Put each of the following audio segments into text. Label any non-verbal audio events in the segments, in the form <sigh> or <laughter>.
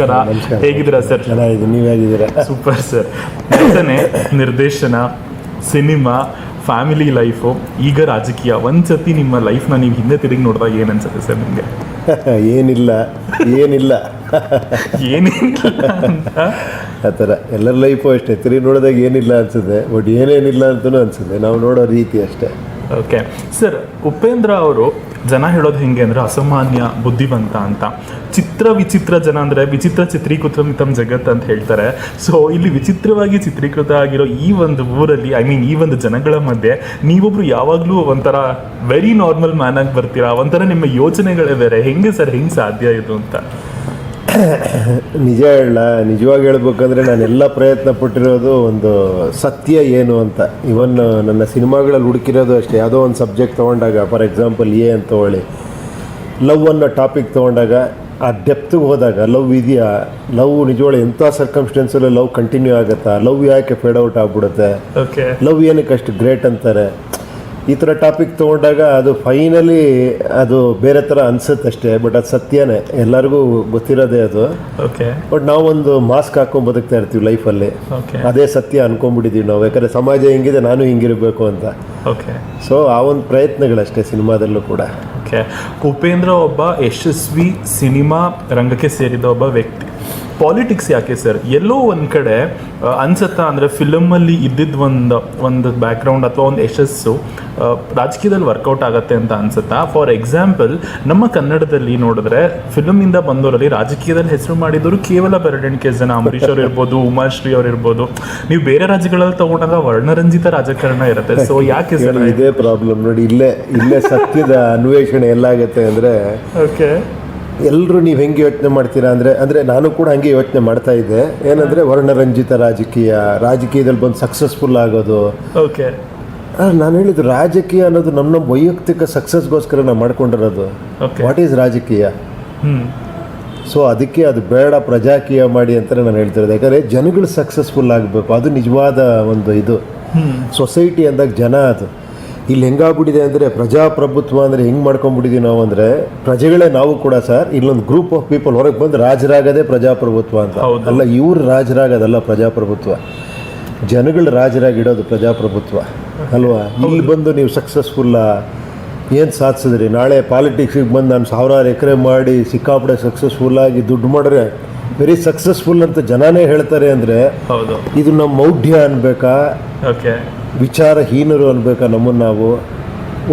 ನಮಸ್ಕಾರ. ಹೇಗಿದ್ದೀರಾ ಸರ್? ಚೆನ್ನಾಗಿದೆ ನೀವು ಹೇಗಿದ್ದೀರಾ? Super sir. ನಟನೆ ನಿರ್ದೇಶನ ಸಿನಿಮಾ ಫ್ಯಾಮಿಲಿ ಲೈಫು ಈಗ ರಾಜಕೀಯ ಒಂದ್ಸತಿ ನಿಮ್ಮ ಲೈಫ್ನ ನೀವು ಹಿಂದೆ ತಿರುಗಿ ನೋಡಿದಾಗ ಏನು ಅನ್ಸುತ್ತೆ ಸರ್ ನಿಮಗೆ? <laughs> ಏನಿಲ್ಲ. ಏನಿಲ್ಲ. ಏನಿಲ್ಲ ಆ ಥರ. ಎಲ್ಲರ ಲೈಫು ಅಷ್ಟೇ. ತಿರುಗಿ ನೋಡಿದಾಗ ಏನಿಲ್ಲ ಅನ್ಸುತ್ತೆ. ಬಟ್ ಏನೇನಿಲ್ಲ ಅಂತಲೂ ಅನ್ಸುತ್ತೆ. ನಾವು ನೋಡೋ ರೀತಿ ಅಷ್ಟೇ. ಓಕೆ. ಸರ್ ಉಪೇಂದ್ರ ಅವರು ಜನ ಹೇಳೋದು ಹೆಂಗೆ ಅಂದರೆ ಅಸಾಮಾನ್ಯ ಬುದ್ಧಿವಂತ ಅಂತ. ಚಿತ್ರ ವಿಚಿತ್ರ ಜನ ಅಂದರೆ ವಿಚಿತ್ರ ಚಿತ್ರೀಕೃತ ತಮ್ಮ ಜಗತ್ ಅಂತ ಹೇಳ್ತಾರೆ. ಸೊ ಇಲ್ಲಿ ವಿಚಿತ್ರವಾಗಿ ಚಿತ್ರೀಕೃತ ಆಗಿರೋ ಈ ಒಂದು ಊರಲ್ಲಿ ಐ ಮೀನ್ ಈ ಒಂದು ಜನಗಳ ಮಧ್ಯೆ ನೀವೊಬ್ರು ಯಾವಾಗಲೂ ಒಂಥರ ವೆರಿ ನಾರ್ಮಲ್ ಮ್ಯಾನ್ ಆಗಿ ಬರ್ತೀರಾ? ಒಂಥರ ನಿಮ್ಮ ಯೋಚನೆಗಳೇ ಬೇರೆ. ಹೆಂಗೆ ಸರ್, ಹೆಂಗೆ ಸಾಧ್ಯ ಇದು ಅಂತ? ನಿಜ ಹೇಳ ನಿಜವಾಗಿ ಹೇಳ್ಬೇಕಂದ್ರೆ ನಾನೆಲ್ಲ ಪ್ರಯತ್ನ ಪಟ್ಟಿರೋದು ಒಂದು ಸತ್ಯ ಏನು ಅಂತ. ಇವನ್ ನನ್ನ ಸಿನಿಮಾಗಳಲ್ಲಿ ಹುಡುಕಿರೋದು ಅಷ್ಟೇ. ಯಾವುದೋ ಒಂದು ಸಬ್ಜೆಕ್ಟ್ ತೊಗೊಂಡಾಗ ಫಾರ್ ಎಕ್ಸಾಂಪಲ್ ಎ ಅಂತ ಹೇಳಿ. ಲವ್ ಅನ್ನೋ ಟಾಪಿಕ್ ತೊಗೊಂಡಾಗ ಆ ಡೆಪ್ತಿಗೆ ಹೋದಾಗ ಲವ್ ಇದೆಯಾ? ಲವ್ ನಿಜವಾಗ್ಲೂ ಎಂಥ ಸರ್ಕಮ್ಸ್ಟೆನ್ಸಲ್ಲಿ ಲವ್ ಕಂಟಿನ್ಯೂ ಆಗುತ್ತಾ? ಲವ್ ಯಾಕೆ ಫೇಡ್ ಔಟ್ ಆಗ್ಬಿಡುತ್ತೆ? ಓಕೆ ಲವ್ ಏನಕ್ಕೆ ಅಷ್ಟು ಗ್ರೇಟ್ ಅಂತಾರೆ? ಈ ಥರ ಟಾಪಿಕ್ ತೊಗೊಂಡಾಗ ಅದು ಫೈನಲಿ ಅದು ಬೇರೆ ಥರ ಅನ್ಸುತ್ತೆ ಅಷ್ಟೇ ಬಟ್ ಅದು ಸತ್ಯನೇ. ಎಲ್ಲರಿಗೂ ಗೊತ್ತಿರೋದೇ ಅದು. ಓಕೆ ಬಟ್ ನಾವೊಂದು ಮಾಸ್ಕ್ ಹಾಕೊಂಡು ಬದುಕ್ತಾ ಇರ್ತೀವಿ ಲೈಫಲ್ಲಿ ಅದೇ ಸತ್ಯ ಅನ್ಕೊಂಡ್ಬಿಟ್ಟಿದ್ದೀವಿ ನಾವು. ಯಾಕಂದರೆ ಸಮಾಜ ಹೆಂಗಿದೆ ನಾನು ಹಿಂಗಿರಬೇಕು ಅಂತ. ಓಕೆ ಸೊ ಆ ಒಂದು ಪ್ರಯತ್ನಗಳಷ್ಟೇ ಸಿನಿಮಾದಲ್ಲೂ ಕೂಡ. ಓಕೆ ಉಪೇಂದ್ರ ಒಬ್ಬ ಯಶಸ್ವಿ ಸಿನಿಮಾ ರಂಗಕ್ಕೆ ಸೇರಿದ ಒಬ್ಬ ವ್ಯಕ್ತಿ. ಪಾಲಿಟಿಕ್ಸ್ ಯಾಕೆ ಸರ್ ಎಲ್ಲೋ ಒಂದು ಕಡೆ ಅನ್ಸತ್ತಾ ಅಂದರೆ ಫಿಲಮಲ್ಲಿ ಇದ್ದಿದ್ದು ಒಂದು ಒಂದು ಬ್ಯಾಕ್ಗ್ರೌಂಡ್ ಅಥವಾ ಒಂದು ಯಶಸ್ಸು ರಾಜಕೀಯದಲ್ಲಿ ವರ್ಕೌಟ್ ಆಗುತ್ತೆ ಅಂತ ಅನ್ಸುತ್ತಾ? ಫಾರ್ ಎಕ್ಸಾಂಪಲ್ ನಮ್ಮ ಕನ್ನಡದಲ್ಲಿ ನೋಡಿದ್ರೆ ಫಿಲಮಿಂದ ಬಂದವರಲ್ಲಿ ರಾಜಕೀಯದಲ್ಲಿ ಹೆಸರು ಮಾಡಿದವರು ಕೇವಲ ಬೆರಡೆಣಿಕೆ ಜನ ಅಂಬರೀಷ್ ಅವ್ರು ಇರ್ಬೋದು ಉಮಾಶ್ರೀ ಅವ್ರು ಇರ್ಬೋದು. ನೀವು ಬೇರೆ ರಾಜ್ಯಗಳಲ್ಲಿ ತಗೊಂಡಾಗ ವರ್ಣರಂಜಿತ ರಾಜಕಾರಣ ಇರುತ್ತೆ. ಸೊ ಯಾಕೆ ಸರ್ ಇದೇ ಪ್ರಾಬ್ಲಮ್ ನೋಡಿ ಇಲ್ಲೇ ಇಲ್ಲೇ ಸತ್ಯದ ಅನ್ವೇಷಣೆ ಎಲ್ಲಾಗತ್ತೆ ಅಂದರೆ ಓಕೆ ಎಲ್ಲರೂ ನೀವು ಹೆಂಗೆ ಯೋಚನೆ ಮಾಡ್ತೀರಾ ಅಂದರೆ ಅಂದರೆ ನಾನು ಕೂಡ ಹಂಗೆ ಯೋಚನೆ ಮಾಡ್ತಾ ಇದ್ದೆ. ಏನಂದರೆ ವರ್ಣರಂಜಿತ ರಾಜಕೀಯ ರಾಜಕೀಯದಲ್ಲಿ ಬಂದು ಸಕ್ಸಸ್ಫುಲ್ ಆಗೋದು. ಓಕೆ. ನಾನು ಹೇಳಿದ್ದು ರಾಜಕೀಯ ಅನ್ನೋದು ನಮ್ಮ ನಮ್ಮ ವೈಯಕ್ತಿಕ ಸಕ್ಸಸ್ಗೋಸ್ಕರ ನಾವು ಮಾಡ್ಕೊಂಡಿರೋದು. ವಾಟ್ ಈಸ್ ರಾಜಕೀಯ? ಸೊ ಅದಕ್ಕೆ ಅದು ಬೇಡ ಪ್ರಜಾಕೀಯ ಮಾಡಿ ಅಂತ ನಾನು ಹೇಳ್ತಿರೋದು. ಯಾಕಂದರೆ ಜನಗಳು ಸಕ್ಸಸ್ಫುಲ್ ಆಗಬೇಕು. ಅದು ನಿಜವಾದ ಒಂದು ಇದು. ಸೊಸೈಟಿ ಅಂದಾಗ ಜನ ಅದು. ಇಲ್ಲಿ ಹೆಂಗಾಗ್ಬಿಟ್ಟಿದೆ ಅಂದರೆ ಪ್ರಜಾಪ್ರಭುತ್ವ ಅಂದರೆ ಹೆಂಗೆ ಮಾಡ್ಕೊಂಡ್ಬಿಟ್ಟಿದ್ದೀವಿ ನಾವು ಅಂದರೆ ಪ್ರಜೆಗಳೇ ನಾವು ಕೂಡ ಸರ್ ಇಲ್ಲೊಂದು ಗ್ರೂಪ್ ಆಫ್ ಪೀಪಲ್ ಹೊರಗೆ ಬಂದು ರಾಜರಾಗದೇ ಪ್ರಜಾಪ್ರಭುತ್ವ ಅಂತ. ಅಲ್ಲ ಇವ್ರು ರಾಜರಾಗದಲ್ಲ ಪ್ರಜಾಪ್ರಭುತ್ವ. ಜನಗಳು ರಾಜರಾಗಿಡೋದು ಪ್ರಜಾಪ್ರಭುತ್ವ. ಅಲ್ವಾ? ಇಲ್ಲಿ ಬಂದು ನೀವು ಸಕ್ಸಸ್ಫುಲ್ಲ ಏನು ಸಾಧಿಸಿದ್ರಿ? ನಾಳೆ ಪಾಲಿಟಿಕ್ಸಿಗೆ ಬಂದು ನಾನು ಸಾವಿರಾರು ಎಕರೆ ಮಾಡಿ ಸಿಕ್ಕಾಪಡೆ ಸಕ್ಸಸ್ಫುಲ್ ಆಗಿ ದುಡ್ಡು ಮಾಡಿದ್ರೆ ವೆರಿ ಸಕ್ಸಸ್ಫುಲ್ ಅಂತ ಜನನೇ ಹೇಳ್ತಾರೆ ಅಂದರೆ ಇದು ನಮ್ಮ ಮೌಢ್ಯ ಅನ್ಬೇಕಾ? ವಿಚಾರಹೀನರು ಅನ್ಬೇಕು ನಮ್ಮನ್ನು ನಾವು.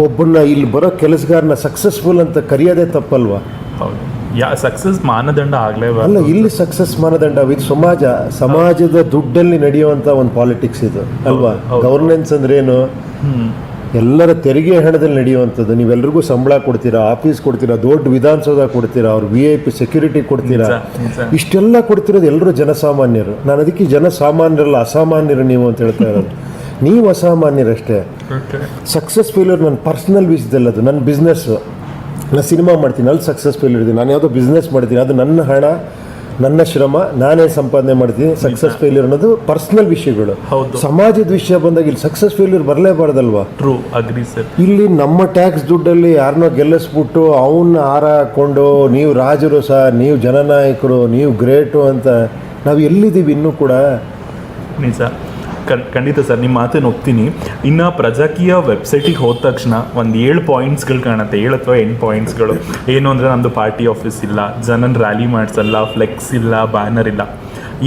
ಒಬ್ಬನ್ನ ಇಲ್ಲಿ ಬರೋ ಕೆಲಸಗಾರನ ಸಕ್ಸಸ್ಫುಲ್ ಅಂತ ಕರೆಯೋದೇ ತಪ್ಪಲ್ವಾ? ಹೌದು. ಯಾ ಸಕ್ಸಸ್ ಮಾನದಂಡ ಅಲ್ಲ ಆಗ್ಲೇಬಾರ್ದು ಇಲ್ಲಿ ಸಕ್ಸಸ್ ಮಾನದಂಡ ಇದು ಸಮಾಜ ಸಮಾಜದ ದುಡ್ಡಲ್ಲಿ ನಡೆಯುವಂಥ ಒಂದು ಪಾಲಿಟಿಕ್ಸ್ ಇದು ಅಲ್ವಾ. ಗವರ್ನೆನ್ಸ್ ಅಂದ್ರೆ ಏನು? ಎಲ್ಲರ ತೆರಿಗೆ ಹಣದಲ್ಲಿ ನಡೆಯುವಂಥದ್ದು. ನೀವೆಲ್ರಿಗೂ ಸಂಬಳ ಕೊಡ್ತೀರಾ ಆಫೀಸ್ ಕೊಡ್ತೀರಾ ದೊಡ್ಡ ವಿಧಾನಸೌಧ ಕೊಡ್ತೀರಾ ಅವ್ರು ವಿ ಐ ಪಿ ಸೆಕ್ಯೂರಿಟಿ ಕೊಡ್ತೀರಾ. ಇಷ್ಟೆಲ್ಲ ಕೊಡ್ತಿರೋದು ಎಲ್ಲರೂ ಜನಸಾಮಾನ್ಯರು. ನಾನು ಅದಕ್ಕೆ ಜನಸಾಮಾನ್ಯರಲ್ಲ ಅಸಾಮಾನ್ಯರು ನೀವು ಅಂತ ಹೇಳ್ತಾ ಇರೋದು. ನೀವು ಅಸಾಮಾನ್ಯರಷ್ಟೇ. ಸಕ್ಸಸ್ ಫೇಲ್ಯೂರ್ ನನ್ನ ಪರ್ಸ್ನಲ್ ವಿಷಯದಲ್ಲಿ ಅದು ನನ್ನ ಬಿಸ್ನೆಸ್ ನಾನು ಸಿನಿಮಾ ಮಾಡ್ತೀನಿ ಅಲ್ಲಿ ಸಕ್ಸಸ್ ಫೇಲ್ಯೂರ್ ಇರ್ತೀನಿ ನಾನು ಯಾವುದೋ ಬಿಸ್ನೆಸ್ ಮಾಡ್ತೀನಿ ಅದು ನನ್ನ ಹಣ ನನ್ನ ಶ್ರಮ ನಾನೇ ಸಂಪಾದನೆ ಮಾಡ್ತೀನಿ. ಸಕ್ಸಸ್ ಫೇಲ್ಯೂರ್ ಅನ್ನೋದು ಪರ್ಸ್ನಲ್ ವಿಷಯಗಳು. ಸಮಾಜದ ವಿಷಯ ಬಂದಾಗ ಇಲ್ಲಿ ಸಕ್ಸಸ್ ಫೇಲ್ಯೂರ್ ಬರಲೇಬಾರ್ದಲ್ವಾ? ಟ್ರೂ ಅಗ್ರಿ ಸರ್ ಇಲ್ಲಿ ನಮ್ಮ ಟ್ಯಾಕ್ಸ್ ದುಡ್ಡಲ್ಲಿ ಯಾರನ್ನೋ ಗೆಲ್ಲಿಸ್ಬಿಟ್ಟು ಅವನ್ನ ಹಾರ ಹಾಕೊಂಡು ನೀವು ರಾಜರು ಸಹ ನೀವು ಜನನಾಯಕರು ನೀವು ಗ್ರೇಟು ಅಂತ ನಾವು ಎಲ್ಲಿದ್ದೀವಿ ಇನ್ನೂ ಕೂಡ? ನಿಜ. ಖಂಡಿತ ಸರ್ ನಿಮ್ಮ ಮಾತನ್ನು ಒಪ್ತೀನಿ. ಇನ್ನು ಪ್ರಜಾಕೀಯ ವೆಬ್ಸೈಟಿಗೆ ಹೋದ ತಕ್ಷಣ ಒಂದು ಏಳು ಪಾಯಿಂಟ್ಸ್ಗಳು ಕಾಣುತ್ತೆ. ಏಳು ಅಥವಾ ಎಂಟು ಪಾಯಿಂಟ್ಸ್ಗಳು ಏನು ಅಂದರೆ ನಮ್ಮದು ಪಾರ್ಟಿ ಆಫೀಸ್ ಇಲ್ಲ, ಜನನ ರ್ಯಾಲಿ ಮಾಡಿಸಲ್ಲ ಫ್ಲೆಕ್ಸ್ ಇಲ್ಲ ಬ್ಯಾನರ್ ಇಲ್ಲ.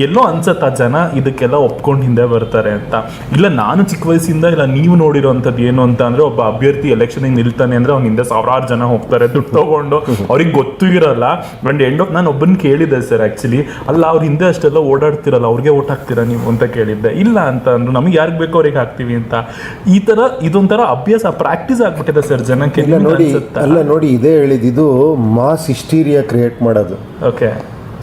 ಎಲ್ಲೋ ಅನ್ಸತ್ತ ಜನ ಇದಕ್ಕೆಲ್ಲ ಒಪ್ಕೊಂಡು ಹಿಂದೆ ಬರ್ತಾರೆ ಅಂತ. ಇಲ್ಲ ನಾನು ಚಿಕ್ಕ ವಯಸ್ಸಿಂದ ಇಲ್ಲ ನೀವು ನೋಡಿರೋಂಥದ್ದು ಏನು ಅಂತ ಅಂದ್ರೆ ಒಬ್ಬ ಅಭ್ಯರ್ಥಿ ಎಲೆಕ್ಷನಿಗೆ ನಿಲ್ತಾನೆ ಅಂದ್ರೆ ಅವ್ನ ಹಿಂದೆ ಸಾವಿರಾರು ಜನ ಹೋಗ್ತಾರೆ ದುಡ್ಡು ತಗೊಂಡು. ಅವ್ರಿಗೆ ಗೊತ್ತೂ ಇರಲ್ಲ. ಅಂಡ್ ಎಂಡ್ ಆಫ್ ನಾನು ಒಬ್ಬನ ಕೇಳಿದ್ದೆ ಸರ್ ಆ್ಯಕ್ಚುಲಿ ಅಲ್ಲ ಅವ್ರ ಹಿಂದೆ ಅಷ್ಟೆಲ್ಲ ಓಡಾಡ್ತಿರಲ್ಲ ಅವ್ರಿಗೆ ಓಟ್ ಹಾಕ್ತೀರಾ ನೀವು ಅಂತ ಕೇಳಿದ್ದೆ. ಇಲ್ಲ ಅಂತ ಅಂದ್ರು ನಮಗೆ ಯಾರಿಗೆ ಬೇಕೋ ಅವ್ರಿಗೆ ಹಾಕ್ತೀವಿ ಅಂತ. ಈ ತರ ಇದೊಂಥರ ಅಭ್ಯಾಸ ಪ್ರಾಕ್ಟೀಸ್ ಆಗ್ಬಿಟ್ಟಿದೆ ಸರ್ ಜನಕ್ಕೆ. ಇಲ್ಲ ನೋಡಿ ಅಲ್ಲ ನೋಡಿ ಇದೇ ಹೇಳಿದ್ದು ಇದು ಮಾಸ್ ಹಿಸ್ಟೀರಿಯಾ ಕ್ರಿಯೇಟ್ ಮಾಡೋದು. ಓಕೆ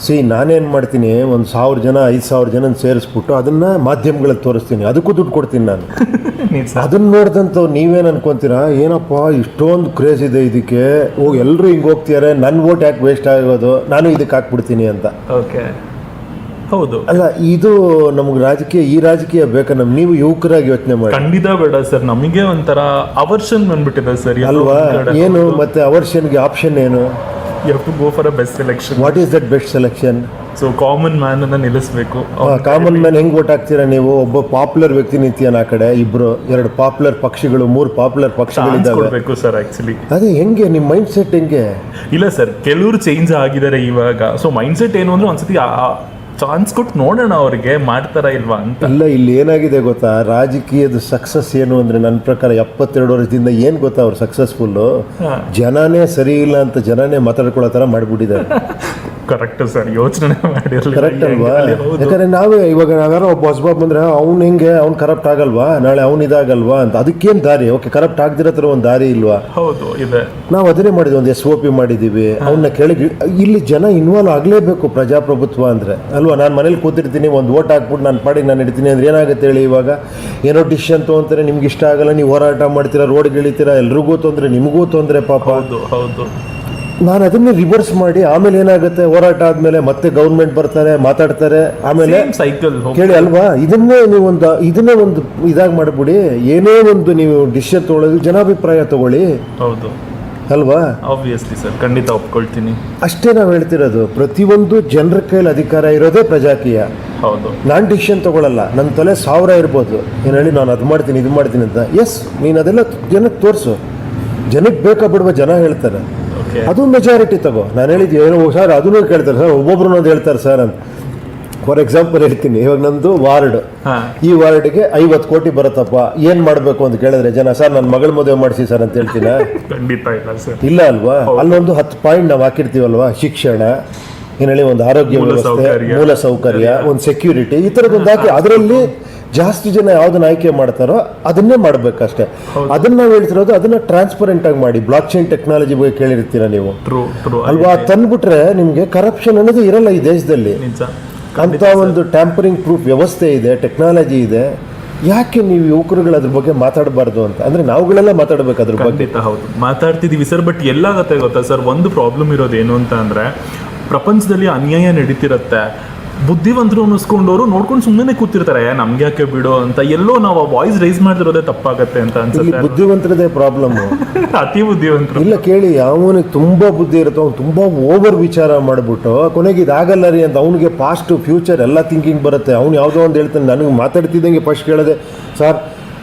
ಸಿ ನಾನೇನು ಮಾಡ್ತೀನಿ? ಒಂದು ಸಾವಿರ ಜನ ಐದು ಸಾವಿರ ಜನ ಸೇರಿಸ್ಬಿಟ್ಟು ಅದನ್ನು ಮಾಧ್ಯಮಗಳಲ್ಲಿ ತೋರಿಸ್ತೀನಿ. ಅದಕ್ಕೂ ದುಡ್ಡು ಕೊಡ್ತೀನಿ ನಾನು. <laughs> ಅದನ್ನು ನೋಡಿದಂಥವು ನೀವೇನು ಅನ್ಕೊಂತೀರಾ? ಏನಪ್ಪ ಇಷ್ಟೊಂದು ಕ್ರೇಜ್ ಇದೆ ಇದಕ್ಕೆ. ಓ ಎಲ್ಲರೂ ಹಿಂಗೆ ಹೋಗ್ತಿದ್ದಾರೆ ನನ್ನ ಓಟ್ ಯಾಕೆ ವೇಸ್ಟ್ ಆಗೋದು? ನಾನು ಇದಕ್ಕೆ ಹಾಕ್ಬಿಡ್ತೀನಿ ಅಂತ. ಓಕೆ ಹೌದು. ಅಲ್ಲ ಇದು ನಮ್ಗೆ ರಾಜಕೀಯ ಈ ರಾಜಕೀಯ ಬೇಕಾ? ನಮ್ ನೀವು ಯುವಕರಾಗಿ ಯೋಚನೆ ಮಾಡಿ. ಖಂಡಿತ ಬೇಡ ಸರ್. ನಮಗೆ ಒಂಥರ ಅವರ್ಷನ್ ಬಂದ್ಬಿಟ್ಟಿದೆ ಸರ್. ಅಲ್ವಾ? ಏನು ಮತ್ತೆ ಅವರ್ಷನ್ಗೆ ಆಪ್ಷನ್ ಏನು? You have to go for a best selection what is that best selection so common man ಅನ್ನ ನಿಲ್ಲಿಸಬೇಕು. ಕಾಮನ್ ಮ್ಯಾನ್ ಹೆಂಗ್ ಓಟ್ ಹಾಕ್ತೀರಾ ನೀವು? ಒಬ್ಬ ಪಾಪ್ಯುಲರ್ ವ್ಯಕ್ತಿ ನಿಂತಿಯಾನ ಆ ಕಡೆ ಇಬ್ರು ಎರಡು ಪಾಪ್ಯುಲರ್ ಪಕ್ಷಿಗಳು ಮೂರು ಪಾಪ್ಯುಲರ್ ಕೊಡ್ಬೇಕು ಸರ್ ಆಕ್ಚುಲಿ ಅದೇ ಹೆಂಗೆ ನಿಮ್ಮ ಮೈಂಡ್ ಸೆಟ್ ಹೆಂಗೆ? ಇಲ್ಲ ಸರ್ ಕೆಲವರು ಚೇಂಜ್ ಆಗಿದ್ದಾರೆ ಇವಾಗ. ಸೊ ಮೈಂಡ್ ಸೆಟ್ ಏನು ಅಂದ್ರೆ ಒಂದ್ಸತಿ ಚಾನ್ಸ್ ಕೊಟ್ಟು ನೋಡೋಣ ಅವ್ರಿಗೆ ಮಾಡ್ತಾರ ಇಲ್ವಾ ಅಂತ. ಇಲ್ಲ ಇಲ್ಲಿ ಏನಾಗಿದೆ ಗೊತ್ತಾ? ರಾಜಕೀಯದ ಸಕ್ಸಸ್ ಏನು ಅಂದ್ರೆ ನನ್ನ ಪ್ರಕಾರ ಎಪ್ಪತ್ತೆರಡು ವರ್ಷದಿಂದ ಏನು ಗೊತ್ತಾ ಅವ್ರು ಸಕ್ಸಸ್ಫುಲ್ಲು. ಜನನೇ ಸರಿ ಇಲ್ಲ ಅಂತ ಜನನೇ ಮಾತಾಡ್ಕೊಳ್ಳೋ ಥರ ಮಾಡಿಬಿಟ್ಟಿದ್ದಾರೆ. <laughs> ಕರೆಕ್ಟ್ ಸರ್ ಯೋಚನೆ ಕರೆಕ್ಟ್ ಅಲ್ವಾ. ಯಾಕಂದ್ರೆ ನಾವೇ ಇವಾಗ ನಾವ್ಯಾರೋ ಒಬ್ಬ ಹೊಸಬ ಬಂದ್ರೆ ಅವ್ನು ಹೆಂಗೆ ಅವ್ನು ಕರಪ್ಟ್ ಆಗಲ್ವಾ? ನಾಳೆ ಅವ್ನು ಇದಾಗಲ್ವಾ ಅಂತ. ಅದಕ್ಕೇನು ದಾರಿ? ಓಕೆ ಕರಪ್ಟ್ ಆಗದಿರೋ ಥರ ಒಂದು ದಾರಿ ಇಲ್ವಾ? ಹೌದು ಇದೆ. ನಾವು ಅದನ್ನೇ ಮಾಡಿದ್ವಿ ಒಂದು ಎಸ್ ಒ ಪಿ ಮಾಡಿದ್ದೀವಿ ಅವನ್ನ ಕೆಳಗೆ ಇಲ್ಲಿ ಜನ ಇನ್ವಾಲ್ವ್ ಆಗಲೇಬೇಕು ಪ್ರಜಾಪ್ರಭುತ್ವ ಅಂದರೆ. ಅಲ್ವಾ? ನಾನು ಮನೇಲಿ ಕೂತಿರ್ತೀನಿ ಒಂದು ಓಟ್ ಹಾಕ್ಬಿಟ್ಟು ನಾನು ಪಾಡಿ ನಾನು ಇಡ್ತೀನಿ ಅಂದ್ರೆ ಏನಾಗುತ್ತೆ ಹೇಳಿ ಇವಾಗ? ಏನೋ ಡಿಸಿಷನ್ ತೊಗೊಂತಾರೆ ನಿಮ್ಗೆ ಇಷ್ಟ ಆಗಲ್ಲ ನೀವು ಹೋರಾಟ ಮಾಡ್ತೀರಾ ರೋಡ್ಗೆ ಇಳಿತೀರಾ ಎಲ್ರಿಗೂ ತೊಂದರೆ ನಿಮಗೂ ತೊಂದರೆ ಪಾಪ. ಹೌದು ಹೌದು. ನಾನು ಅದನ್ನೇ ರಿವರ್ಸ್ ಮಾಡಿ ಆಮೇಲೆ ಏನಾಗುತ್ತೆ? ಹೋರಾಟ ಆದಮೇಲೆ ಮತ್ತೆ ಗೌರ್ಮೆಂಟ್ ಬರ್ತಾರೆ ಮಾತಾಡ್ತಾರೆ ಆಮೇಲೆ ಸೈಕಲ್ ಕೇಳಿ ಅಲ್ವಾ? ಇದನ್ನೇ ನೀವು ಒಂದು ಇದನ್ನೇ ಒಂದು ಇದಾಗಿ ಮಾಡಿಬಿಡಿ. ಏನೇ ಒಂದು ನೀವು ಡಿಶ್ ತೊಗೊಳ್ಳೋದು ಜನಾಭಿಪ್ರಾಯ ತಗೊಳ್ಳಿ. ಹೌದು. ಅಲ್ವಾ? ಆಬ್ವಿಯಸ್ಲಿ ಸರ್ ಖಂಡಿತ ಒಪ್ಕೊಳ್ತೀನಿ. ಅಷ್ಟೇ ನಾವು ಹೇಳ್ತಿರೋದು. ಪ್ರತಿಯೊಂದು ಜನರ ಕೈಲಿ ಅಧಿಕಾರ ಇರೋದೇ ಪ್ರಜಾಕೀಯ. ಹೌದು. ನಾನು ಡಿಸಿಷನ್ ತಗೊಳ್ಳಲ್ಲ. ನನ್ನ ತಲೆ ಸಾವಿರ ಇರ್ಬೋದು. ಏನು ಹೇಳಿ ನಾನು ಅದು ಮಾಡ್ತೀನಿ ಇದು ಮಾಡ್ತೀನಿ ಅಂತ. ಎಸ್ ನೀನು ಅದೆಲ್ಲ ಜನಕ್ಕೆ ತೋರಿಸು. ಜನಕ್ಕೆ ಬೇಕಾ ಬಿಡುವ ಜನ ಹೇಳ್ತಾರೆ. ಅದು ಮೆಜಾರಿಟಿ ತಗೋ. ನಾನು ಹೇಳಿದ್ದು ಏನೋ ಸರ್ ಅದನ್ನು ಕೇಳ್ತಾರೆ ಸರ್ ಒಬ್ಬೊಬ್ರು ಒಂದು ಹೇಳ್ತಾರೆ ಸರ್ ಅಂತ. ಫಾರ್ ಎಕ್ಸಾಂಪಲ್ ಹೇಳ್ತೀನಿ ಇವಾಗ ನಂದು ವಾರ್ಡ್. ಈ ವಾರ್ಡ್ಗೆ ಐವತ್ತು ಕೋಟಿ ಬರುತ್ತಪ್ಪ ಏನ್ ಮಾಡಬೇಕು ಅಂತ ಕೇಳಿದ್ರೆ ಜನ ಸರ್ ನನ್ನ ಮಗಳ ಮದುವೆ ಮಾಡಿಸಿ ಸರ್ ಅಂತ ಹೇಳ್ತೀನ? <laughs> ಇಲ್ಲ ಅಲ್ವಾ? ಅಲ್ಲೊಂದು ಹತ್ತು ಪಾಯಿಂಟ್ ನಾವು ಹಾಕಿರ್ತೀವಲ್ವಾ? ಶಿಕ್ಷಣ ಏನ್ ಹೇಳಿ ಒಂದು ಆರೋಗ್ಯ ವ್ಯವಸ್ಥೆ. ಮೂಲ ಸೌಕರ್ಯ ಒಂದು ಸೆಕ್ಯೂರಿಟಿ ಈ ಥರದ್ದೊಂದು ಹಾಕಿ ಅದರಲ್ಲಿ ಜಾಸ್ತಿ ಜನ ಯಾವ್ದನ್ನ ಆಯ್ಕೆ ಮಾಡ್ತಾರೋ ಅದನ್ನೇ ಮಾಡ್ಬೇಕಷ್ಟೇ. ಅದನ್ನ ನಾವು ಹೇಳ್ತಿರೋದು ಅದನ್ನ ಟ್ರಾನ್ಸ್ಪರೆಂಟ್ ಆಗಿ ಮಾಡಿ. ಬ್ಲಾಕ್ ಚೈನ್ ಟೆಕ್ನಾಲಜಿ ಬಗ್ಗೆ ಕೇಳಿರ್ತೀರಾ ನೀವು? ಅಲ್ವಾ? ತಂದ್ಬಿಟ್ರೆ ನಿಮ್ಗೆ ಕರಪ್ಷನ್ ಅನ್ನೋದು ಇರಲ್ಲ ಈ ದೇಶದಲ್ಲಿ. ಅಂತ ಒಂದು ಟ್ಯಾಂಪರಿಂಗ್ ಪ್ರೂಫ್ ವ್ಯವಸ್ಥೆ ಇದೆ ಟೆಕ್ನಾಲಜಿ ಇದೆ. ಯಾಕೆ ನೀವು ಯುವಕರುಗಳು ಅದ್ರ ಬಗ್ಗೆ ಮಾತಾಡಬಾರ್ದು ಅಂತ? ಅಂದ್ರೆ ನಾವುಗಳೆಲ್ಲ ಮಾತಾಡ್ಬೇಕು ಅದ್ರ ಬಗ್ಗೆ. ಹೌದು. ಮಾತಾಡ್ತಿದೀವಿ ಸರ್ ಬಟ್ ಎಲ್ಲಾಗತ್ತೆ ಗೊತ್ತಾ ಸರ್. ಒಂದು ಪ್ರಾಬ್ಲಮ್ ಇರೋದು ಏನು ಅಂತ ಅಂದ್ರೆ ಪ್ರಪಂಚದಲ್ಲಿ ಅನ್ಯಾಯ ನಡೀತಿರತ್ತೆ. ಬುದ್ಧಿವಂತರು ಅನ್ನಿಸ್ಕೊಂಡವರು ನೋಡ್ಕೊಂಡು ಸುಮ್ಮನೆ ಕೂತಿರ್ತಾರೆ "ಏ, ನಮ್ಗೆ ಯಾಕೆ ಬಿಡು ಅಂತ. ಎಲ್ಲೋ ನಾವು ಆ ವಾಯ್ಸ್ ರೈಸ್ ಮಾಡಿರೋದೇ ತಪ್ಪಾಗತ್ತೆ ಅಂತ ಅನ್ಸುತ್ತೆ. ಬುದ್ಧಿವಂತರದೇ ಪ್ರಾಬ್ಲಮ್ <laughs> ಅತಿ ಬುದ್ಧಿವಂತರು. ಇಲ್ಲ ಕೇಳಿ ಅವನಿಗೆ ತುಂಬಾ ಬುದ್ಧಿ ಇರುತ್ತೆ ಅವ್ನು ತುಂಬಾ ಓವರ್ ವಿಚಾರ ಮಾಡ್ಬಿಟ್ಟು ಕೊನೆಗೆ ಇದಾಗಲ್ಲ ರೀ ಅಂತ ಅವನಿಗೆ ಪಾಸ್ಟ್ ಫ್ಯೂಚರ್ ಎಲ್ಲ ಥಿಂಕಿಂಗ್ ಬರುತ್ತೆ. ಅವ್ನು ಯಾವುದೋ ಒಂದು ಹೇಳ್ತಾನೆ ನನಗೆ ಮಾತಾಡ್ತಿದ್ದಂಗೆ ಫಸ್ಟ್ ಕೇಳಿದೆ ಸರ್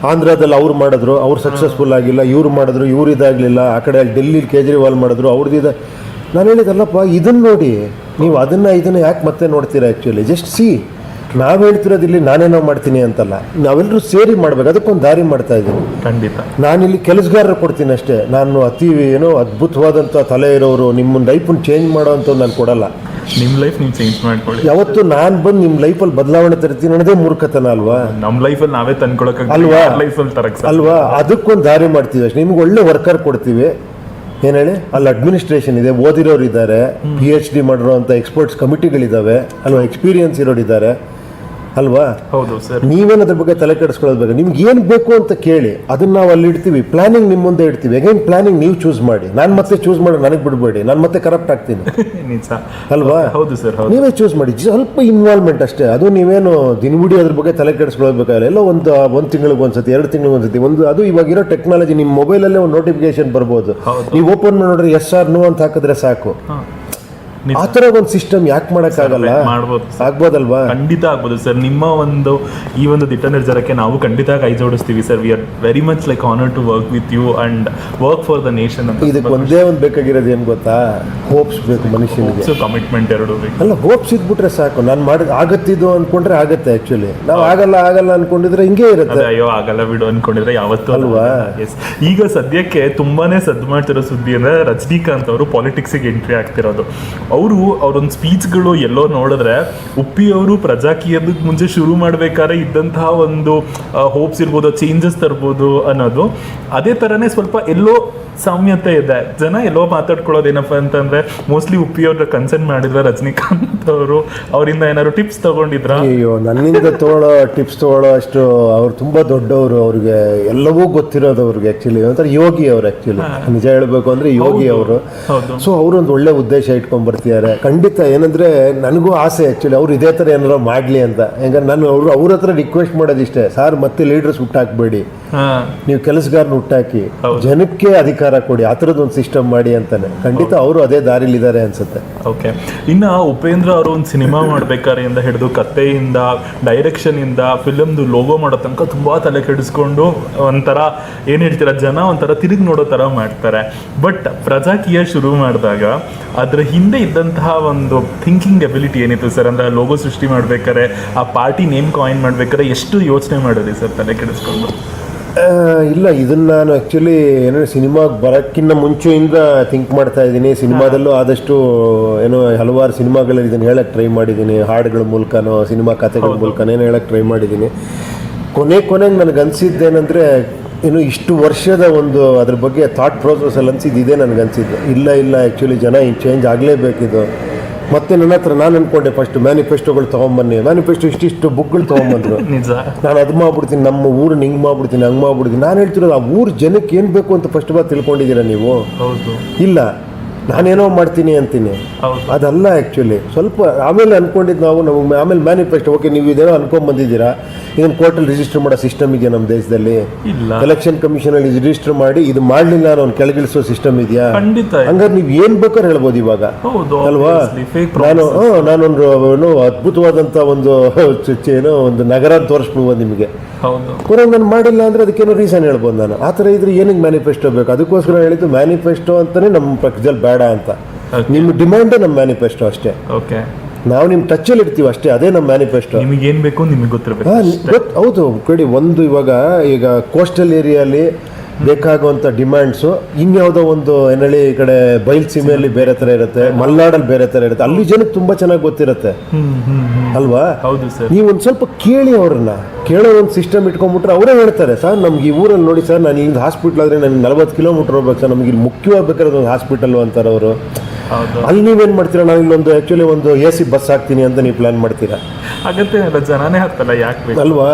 ಆಂಧ್ರದಲ್ಲಿ ಅವ್ರು ಮಾಡಿದ್ರು ಅವ್ರು ಸಕ್ಸಸ್ಫುಲ್ ಆಗಿಲ್ಲ ಇವ್ರು ಮಾಡಿದ್ರು ಇವ್ರು ಇದಾಗಲಿಲ್ಲ ಆ ಕಡೆ ಡೆಲ್ಲಿ ಕೇಜ್ರಿವಾಲ್ ಮಾಡಿದ್ರು ಅವ್ರದ್ದು ನಾನು ಹೇಳಿದಲ್ಲಪ್ಪ ಇದನ್ನು ನೋಡಿ ನೀವು ಅದನ್ನು ಇದನ್ನು ಯಾಕೆ ಮತ್ತೆ ನೋಡ್ತೀರಾ ಆ್ಯಕ್ಚುಲಿ ಜಸ್ಟ್ ಸಿ ನಾವು ಹೇಳ್ತಿರೋದು ಇಲ್ಲಿ ನಾನೇನೋ ಮಾಡ್ತೀನಿ ಅಂತಲ್ಲ. ನಾವೆಲ್ಲರೂ ಸೇರಿ ಮಾಡ್ಬೇಕು ಅದಕ್ಕೊಂದು ದಾರಿ ಮಾಡ್ತಾ ಇದ್ದೀನಿ. ಖಂಡಿತ. ನಾನಿಲ್ಲಿ ಕೆಲಸಗಾರರು ಕೊಡ್ತೀನಿ ಅಷ್ಟೇ. ನಾನು ಅತಿ ಏನೋ ಅದ್ಭುತವಾದಂಥ ತಲೆ ಇರೋರು ನಿಮ್ಮ ಲೈಫನ್ನು ಚೇಂಜ್ ಮಾಡೋವಂಥ ನಾನು ಕೊಡಲ್ಲ. ನಿಮ್ಮ ಲೈಫ್ ನೀವು ಚೇಂಜ್ ಮಾಡ್ಕೊಳ್ಳಿ. ಯಾವತ್ತು ನಾನು ಬಂದು ನಿಮ್ಮ ಲೈಫಲ್ಲಿ ಬದಲಾವಣೆ ತರ್ತೀನಿ ಅನ್ನೋದೇ ಮೂರ್ಖತನ ಅಲ್ವಾ? ನಮ್ಮ ಲೈಫಲ್ಲಿ ನಾವೇ ತಂದ್ಕೊಳಕ್ಕೆ ಅಲ್ವಾ? ಲೈಫಲ್ಲಿ ತರಕ್ಕೆ ಅಲ್ವಾ? ಅದಕ್ಕೊಂದು ದಾರಿ ಮಾಡ್ತೀವಿ ಅಷ್ಟೇ. ನಿಮ್ಗೆ ಒಳ್ಳೆ ವರ್ಕರ್ ಕೊಡ್ತೀವಿ. ಏನು ಹೇಳಿ? ಅಲ್ಲಿ ಅಡ್ಮಿನಿಸ್ಟ್ರೇಷನ್ ಇದೆ ಓದಿರೋರು ಇದ್ದಾರೆ ಪಿ ಎಚ್ ಡಿ ಮಾಡಿರೋ ಎಕ್ಸ್ಪರ್ಟ್ಸ್ ಕಮಿಟಿಗಳಿದ್ದಾವೆ ಅಲ್ವಾ ಎಕ್ಸ್ಪೀರಿಯನ್ಸ್ ಇರೋರು ಇದ್ದಾರೆ ಅಲ್ವಾ? ಹೌದು ಸರ್ ನೀವೇನು ಅದ್ರ ಬಗ್ಗೆ ತಲೆ ಕೆಡಿಸ್ಕೊಳ್ಳೋದು ಬೇಕು ನಿಮ್ಗೆ ಏನು ಬೇಕು ಅಂತ ಕೇಳಿ ಅದನ್ನ ನಾವು ಅಲ್ಲಿ ಇಡ್ತೀವಿ. ಪ್ಲಾನಿಂಗ್ ನಿಮ್ಮ ಮುಂದೆ ಇಡ್ತೀವಿ. ಅಗೇನ್ ಪ್ಲಾನಿಂಗ್ ನೀವು ಚೂಸ್ ಮಾಡಿ. ನಾನು ಮತ್ತೆ ಚೂಸ್ ಮಾಡಿ ನನಗೆ ಬಿಡಬೇಡಿ. ನಾನು ಮತ್ತೆ ಕರಪ್ಟ್ ಆಗ್ತೀನಿ. <laughs> ನಿಜ. ಅಲ್ವಾ? ಹೌದು ಸರ್ ಹೌದು. ನೀವೇ ಚೂಸ್ ಮಾಡಿ. ಸ್ವಲ್ಪ ಇನ್ವಾಲ್ವ್ಮೆಂಟ್ ಅಷ್ಟೇ. ಅದು ನೀವೇನು ದಿನವಿಡೀ ಅದ್ರ ಬಗ್ಗೆ ತಲೆ ಕೆಡಿಸ್ಕೊಳ್ಬೇಕಾಗಿಲ್ಲ ಎಲ್ಲ ಒಂದು ಒಂದು ತಿಂಗಳಿಗೆ ಒಂದ್ಸತಿ ಎರಡು ತಿಂಗಳಿಗೆ ಒಂದ್ಸತಿ ಒಂದು ಅದು ಇವಾಗಿರೋ ಟೆಕ್ನಾಲಜಿ ನಿಮ್ಮ ಮೊಬೈಲಲ್ಲೇ ಒಂದು ನೋಟಿಫಿಕೇಶನ್ ಬರ್ಬೋದು. ನೀವು ಓಪನ್ ಮಾಡಿ ನೋಡ್ರಿ ಎಸ್ ಆರ್ ನೋ ಅಂತ ಹಾಕಿದ್ರೆ ಸಾಕು. ಆ ಥರ ಒಂದು ಸಿಸ್ಟಮ್ ಯಾಕೆ ಮಾಡೋಕ್ಕಾಗಲ್ಲ? ಮಾಡ್ಬೋದು. ಆಗ್ಬೋದಲ್ವಾ? ಖಂಡಿತ ಆಗ್ಬೋದು ಸರ್. ನಿಮ್ಮ ಒಂದು ಈ ಒಂದು ದಿಟ್ಟ ನಿರ್ಧಾರಕ್ಕೆ ನಾವು ಖಂಡಿತ ಕೈ ಜೋಡಿಸ್ತೀವಿ sir. We are very much like honour to work with you and work for the nation ಅಂತ. ಇದಕ್ಕೆ ಒಂದೇ ಒಂದು ಬೇಕಾಗಿರೋದು ಏನು ಗೊತ್ತಾ? ಹೋಪ್ಸ್ ಬೇಕು ಮನುಷ್ಯನಿಗೆ. ಸೊ ಕಮಿಟ್ಮೆಂಟ್ ಎರಡು ಬೇಕು. ಅಲ್ಲ ಹೋಪ್ಸ್ ಇದ್ಬಿಟ್ರೆ ಸಾಕು. ನಾನು ಮಾಡಿದ ಆಗತ್ತಿದ್ದು ಅನ್ಕೊಂಡ್ರೆ ಆಗತ್ತೆ ಆಕ್ಚುಲಿ ನಾವು ಆಗಲ್ಲ ಆಗಲ್ಲ ಅನ್ಕೊಂಡಿದ್ರೆ ಹಿಂಗೆ ಇರುತ್ತೆ. ಅಯ್ಯೋ ಆಗಲ್ಲ ಬಿಡು ಅನ್ಕೊಂಡಿದ್ರೆ ಯಾವತ್ತೂ ಅಲ್ವಾ? ಎಸ್ ಈಗ ಸದ್ಯಕ್ಕೆ ತುಂಬಾನೇ ಸದ್ದು ಮಾಡ್ತಿರೋ ಸುದ್ದಿ ಅಂದ್ರೆ ರಜನಿಕಾಂತ್ ಅವರು ಪಾಲಿಟಿಕ್ಸಿಗೆ ಎಂಟ್ರಿ ಆಗ್ತಿರೋದು. ಅವರು ಅವ್ರೊಂದು ಸ್ಪೀಚ್ಗಳು ಎಲ್ಲೋ ನೋಡಿದ್ರೆ ಉಪ್ಪಿ ಅವರು ಪ್ರಜಾಕೀಯದ ಮುಂಚೆ ಶುರು ಮಾಡಬೇಕಾದ್ರೆ ಇದ್ದಂತಹ ಒಂದು ಹೋಪ್ಸ್ ಇರ್ಬೋದು ಚೇಂಜಸ್ ತರ್ಬೋದು ಅನ್ನೋದು. ಅದೇ ಥರನೇ ಸ್ವಲ್ಪ ಎಲ್ಲೋ ಸಾಮ್ಯತೆ ಇದೆ. ಜನ ಎಲ್ಲೋ ಮಾತಾಡ್ಕೊಳ್ಳೋದು ಏನಪ್ಪ ಅಂತಂದ್ರೆ ಮೋಸ್ಟ್ಲಿ ಉಪ್ಪಿ ಅವ್ರ ಕನ್ಸರ್ನ್ ಮಾಡಿದ್ರ ರಜನಿಕಾಂತ್ ಅವರು. ಅವರಿಂದ ಏನಾದ್ರು ಟಿಪ್ಸ್ ತಗೊಂಡಿದ್ರ? ಅಯ್ಯೋ ನನ್ನಿಂದ ತಗೊಳ್ಳೋ ಟಿಪ್ಸ್ ತಗೊಳ್ಳೋ ಅಷ್ಟು ಅವ್ರು ತುಂಬಾ ದೊಡ್ಡವರು. ಅವ್ರಿಗೆ ಎಲ್ಲವೂ ಗೊತ್ತಿರೋದು ಅವ್ರಿಗೆ ಆಕ್ಚುಲಿ ಒಂಥರ ಯೋಗಿ ಅವ್ರು ಆಕ್ಚುಲಿ ನಿಜ ಹೇಳ್ಬೇಕು ಅಂದ್ರೆ ಯೋಗಿ. ಅವರು. ಸೊ ಒಂದು ಒಳ್ಳೆ ಉದ್ದೇಶ ಇಟ್ಕೊಂಡ್ ಬರ್ತಿದ್ದಾರೆ ಖಂಡಿತ ಏನಂದ್ರೆ ನನಗೂ ಆಸೆ ಆಕ್ಚುಲಿ ಅವ್ರು ಇದೇ ತರ ಏನಾರ ಮಾಡ್ಲಿ ಅಂತ. ಹೆಂಗ ನಾನು ಅವ್ರು ಅವ್ರ ಹತ್ರ ರಿಕ್ವೆಸ್ಟ್ ಮಾಡೋದಿಷ್ಟೇ. ಸಾರ್ ಮತ್ತೆ ಲೀಡರ್ಸ್ ಹುಟ್ಟಾಕ್ಬೇಡಿ. ನೀವು ಕೆಲಸಗಾರನ ಹುಟ್ಟಾಕಿ. ಜನಕ್ಕೆ ಅಧಿಕಾರ ಅಧಿಕಾರ ಕೊಡಿ ಆ ಥರದ್ದೊಂದು ಸಿಸ್ಟಮ್ ಮಾಡಿ ಅಂತಾನೆ. ಖಂಡಿತ ಅವರು ಅದೇ ದಾರಿಲಿದ್ದಾರೆ ಅನ್ಸುತ್ತೆ. ಓಕೆ ಇನ್ನು ಉಪೇಂದ್ರ ಅವರು ಒಂದು ಸಿನಿಮಾ ಮಾಡ್ಬೇಕಾರೆಯಿಂದ ಹಿಡಿದು ಕಥೆಯಿಂದ ಡೈರೆಕ್ಷನಿಂದ ಫಿಲಮ್ದು ಲೋಗೋ ಮಾಡೋ ತನಕ ತುಂಬ ತಲೆ ಕೆಡಿಸ್ಕೊಂಡು ಒಂಥರ ಏನು ಹೇಳ್ತೀರ ಜನ ಒಂಥರ ತಿರುಗಿ ನೋಡೋ ಥರ ಮಾಡ್ತಾರೆ. ಬಟ್ ಪ್ರಜಾಕೀಯ ಶುರು ಮಾಡಿದಾಗ ಅದರ ಹಿಂದೆ ಇದ್ದಂತಹ ಒಂದು ಥಿಂಕಿಂಗ್ ಎಬಿಲಿಟಿ ಏನಿತ್ತು ಸರ್? ಅಂದರೆ ಲೋಗೋ ಸೃಷ್ಟಿ ಮಾಡ್ಬೇಕಾರೆ ಆ ಪಾರ್ಟಿ ನೇಮ್ ಕಾಯಿನ್ ಮಾಡ್ಬೇಕಾರೆ ಎಷ್ಟು ಯೋಚನೆ ಮಾಡಿದ್ರಿ ಸರ್ ತಲೆ ಕೆಡಿಸ್ಕೊಂಡು? ಇಲ್ಲ ಇದನ್ನ ನಾನು ಆ್ಯಕ್ಚುಲಿ ಏನೋ ಸಿನಿಮಾಗೆ ಬರೋಕ್ಕಿಂತ ಮುಂಚೆಯಿಂದ ಥಿಂಕ್ ಮಾಡ್ತಾ ಇದ್ದೀನಿ. ಸಿನಿಮಾದಲ್ಲೂ ಆದಷ್ಟು ಏನೋ ಹಲವಾರು ಸಿನಿಮಾಗಳಲ್ಲಿ ಇದನ್ನು ಹೇಳಕ್ಕೆ ಟ್ರೈ ಮಾಡಿದ್ದೀನಿ. ಹಾಡುಗಳ ಮೂಲಕನೋ ಸಿನಿಮಾ ಕಥೆಗಳ ಮೂಲಕನೇ ಏನೋ ಹೇಳಕ್ಕೆ ಟ್ರೈ ಮಾಡಿದ್ದೀನಿ. ಕೊನೆ ಕೊನೆಗೆ ನನಗೆ ಅನಿಸಿದ್ದೇನೆಂದರೆ ಏನು ಇಷ್ಟು ವರ್ಷದ ಒಂದು ಅದ್ರ ಬಗ್ಗೆ ಥಾಟ್ ಪ್ರೋಸೆಸಲ್ಲಿ ಅನಿಸಿದ್ದು ಇದೇ ನನಗೆ ಅನಿಸಿದ್ದು. ಇಲ್ಲ ಇಲ್ಲ ಆ್ಯಕ್ಚುಲಿ ಜನ ಹಿಂಗೆ ಚೇಂಜ್ ಆಗಲೇಬೇಕಿದು. ಮತ್ತೆ ನನ್ನ ಹತ್ರ ನಾನು ಅನ್ಕೊಂಡೆ ಫಸ್ಟ್ ಮ್ಯಾನಿಫೆಸ್ಟೋಗಳು ತಗೊಂಬನ್ನಿ. ಮ್ಯಾನಿಫೆಸ್ಟೋ ಇಷ್ಟಿಷ್ಟು ಬುಕ್ಗಳು ತೊಗೊಂಬಂದ್ರು. <laughs> ನಾನು ಅದು ಮಾಡ್ಬಿಡ್ತೀನಿ ನಮ್ಮ ಊರನ್ನ ಹಿಂಗೆ ಮಾಡ್ಬಿಡ್ತೀನಿ ಹಂಗೆ ಮಾಡ್ಬಿಡ್ತೀನಿ. ನಾನು ಹೇಳ್ತಿರೋದು ಆ ಊರು ಜನಕ್ಕೆ ಏನು ಬೇಕು ಅಂತ ಫಸ್ಟ್ ಬಾ ತಿಳ್ಕೊಂಡಿದ್ದೀರಾ ನೀವು? ಇಲ್ಲ. ನಾನೇನೋ ಮಾಡ್ತೀನಿ ಅಂತೀನಿ. ಅದಲ್ಲ ಆ್ಯಕ್ಚುಲಿ ಸ್ವಲ್ಪ ಆಮೇಲೆ ಅಂದ್ಕೊಂಡಿದ್ದು ನಾವು ನಮಗೆ ಆಮೇಲೆ ಮ್ಯಾನಿಫೆಸ್ಟೋ ಓಕೆ ನೀವು ಇದೇನೋ ಅನ್ಕೊಂಡ್ ಬಂದಿದ್ದೀರಾ? ಇದನ್ನು ಕೋರ್ಟಲ್ಲಿ ರಿಜಿಸ್ಟರ್ ಮಾಡೋ ಸಿಸ್ಟಮ್ ಇದೆಯಾ ನಮ್ಮ ದೇಶದಲ್ಲಿ? ಎಲೆಕ್ಷನ್ ಕಮಿಷನಲ್ಲಿ ರಿಜಿಸ್ಟರ್ ಮಾಡಿ ಇದು ಮಾಡಲಿಲ್ಲ ಅನ್ನೋ ಒಂದು ಕೆಳಗಿಳಿಸೋ ಸಿಸ್ಟಮ್ ಇದೆಯಾ. ಹಂಗಾರೆ ನೀವು ಏನು ಬೇಕಾದ್ರೆ ಹೇಳ್ಬೋದು ಇವಾಗ. ಅಲ್ವಾ? ನಾನು ನಾನೊಂದು ಏನು ಅದ್ಭುತವಾದಂಥ ಒಂದು <laughs> ಏನೋ ಒಂದು ನಗರ ತೋರಿಸ್ಬೋದು ನಿಮಗೆ. ನಾನು ಮಾಡಿಲ್ಲ ಅಂದ್ರೆ ಅದಕ್ಕೇನು ರೀಸನ್ ಹೇಳ್ಬೋದು ನಾನು. ಆ ಥರ ಇದ್ರೆ ಏನಕ್ಕೆ ಮ್ಯಾನಿಫೆಸ್ಟೋ ಬೇಕು? ಅದಕ್ಕೋಸ್ಕರ ಹೇಳಿದ್ದು ಮ್ಯಾನಿಫೆಸ್ಟೋ ಅಂತಾನೆ ನಮ್ಮ ಪಕ್ಷದಲ್ಲಿ ಬೇಡ ಅಂತ. ನಿಮ್ಮ ಡಿಮ್ಯಾಂಡೇ ನಮ್ಮ ಮ್ಯಾನಿಫೆಸ್ಟೋ ಅಷ್ಟೇ. ಓಕೆ ನಾವು ನಿಮ್ಮ ಟಚ್ಚಲ್ಲಿ ಇರ್ತೀವಿ ಅಷ್ಟೇ ಅದೇ ನಮ್ಮ ಮ್ಯಾನಿಫೆಸ್ಟೋ ನಿಮಗೆ ಏನು ಬೇಕು ನಿಮಗೆ ಗೊತ್ತಿರಬೇಕು ಹೌದು ಕಡಿ ಒಂದು ಇವಾಗ ಈಗ ಕೋಸ್ಟಲ್ ಏರಿಯಲ್ಲಿ ಬೇಕಾಗುವಂಥ ಡಿಮ್ಯಾಂಡ್ಸು ಇನ್ಯಾವುದೋ ಒಂದು ಏನೇಳಿ ಈ ಕಡೆ ಬಯಲ್ಸೀಮೆಯಲ್ಲಿ ಬೇರೆ ಥರ ಇರುತ್ತೆ ಮಲ್ನಾಡಲ್ಲಿ ಬೇರೆ ಥರ ಇರುತ್ತೆ. ಅಲ್ಲಿ ಜನಕ್ಕೆ ತುಂಬ ಚೆನ್ನಾಗಿ ಗೊತ್ತಿರುತ್ತೆ. ಅಲ್ವಾ? ಹೌದು ಸರ್. ನೀವು ಒಂದು ಸ್ವಲ್ಪ ಕೇಳಿ ಅವ್ರನ್ನ. ಕೇಳೋ ಒಂದು ಸಿಸ್ಟಮ್ ಇಟ್ಕೊಂಡ್ಬಿಟ್ರೆ ಅವರೇ ಹೇಳ್ತಾರೆ ಸರ್ ನಮ್ಗೆ ಈ ಊರಲ್ಲಿ ನೋಡಿ ಸರ್ ನಾನು ಈಗ ಹಾಸ್ಪಿಟ್ಲ್ ಆದರೆ ನನಗೆ ನಲ್ವತ್ತು ಕಿಲೋಮೀಟ್ರ್ ಹೋಗ್ಬೇಕು ಸರ್. ನಮಗೆ ಇಲ್ಲಿ ಮುಖ್ಯವಾಗಿ ಬೇಕಾದ್ರೆ ಒಂದು ಹಾಸ್ಪಿಟಲ್ ಅಂತಾರೆ ಅವರು ಅಲ್ಲಿ ನೀವೇನು ಮಾಡ್ತೀರಾ? ನಾನು ಇಲ್ಲೊಂದು ಆ್ಯಕ್ಚುಲಿ ಒಂದು ಎ ಸಿ ಬಸ್ ಹಾಕ್ತೀನಿ ಅಂತ ನೀವು ಪ್ಲ್ಯಾನ್ ಮಾಡ್ತೀರಾ? ಅಗತ್ಯ ಜನನೇ ಹಾಕ್ತಲ್ಲ ಯಾಕೆ ಅಲ್ವಾ.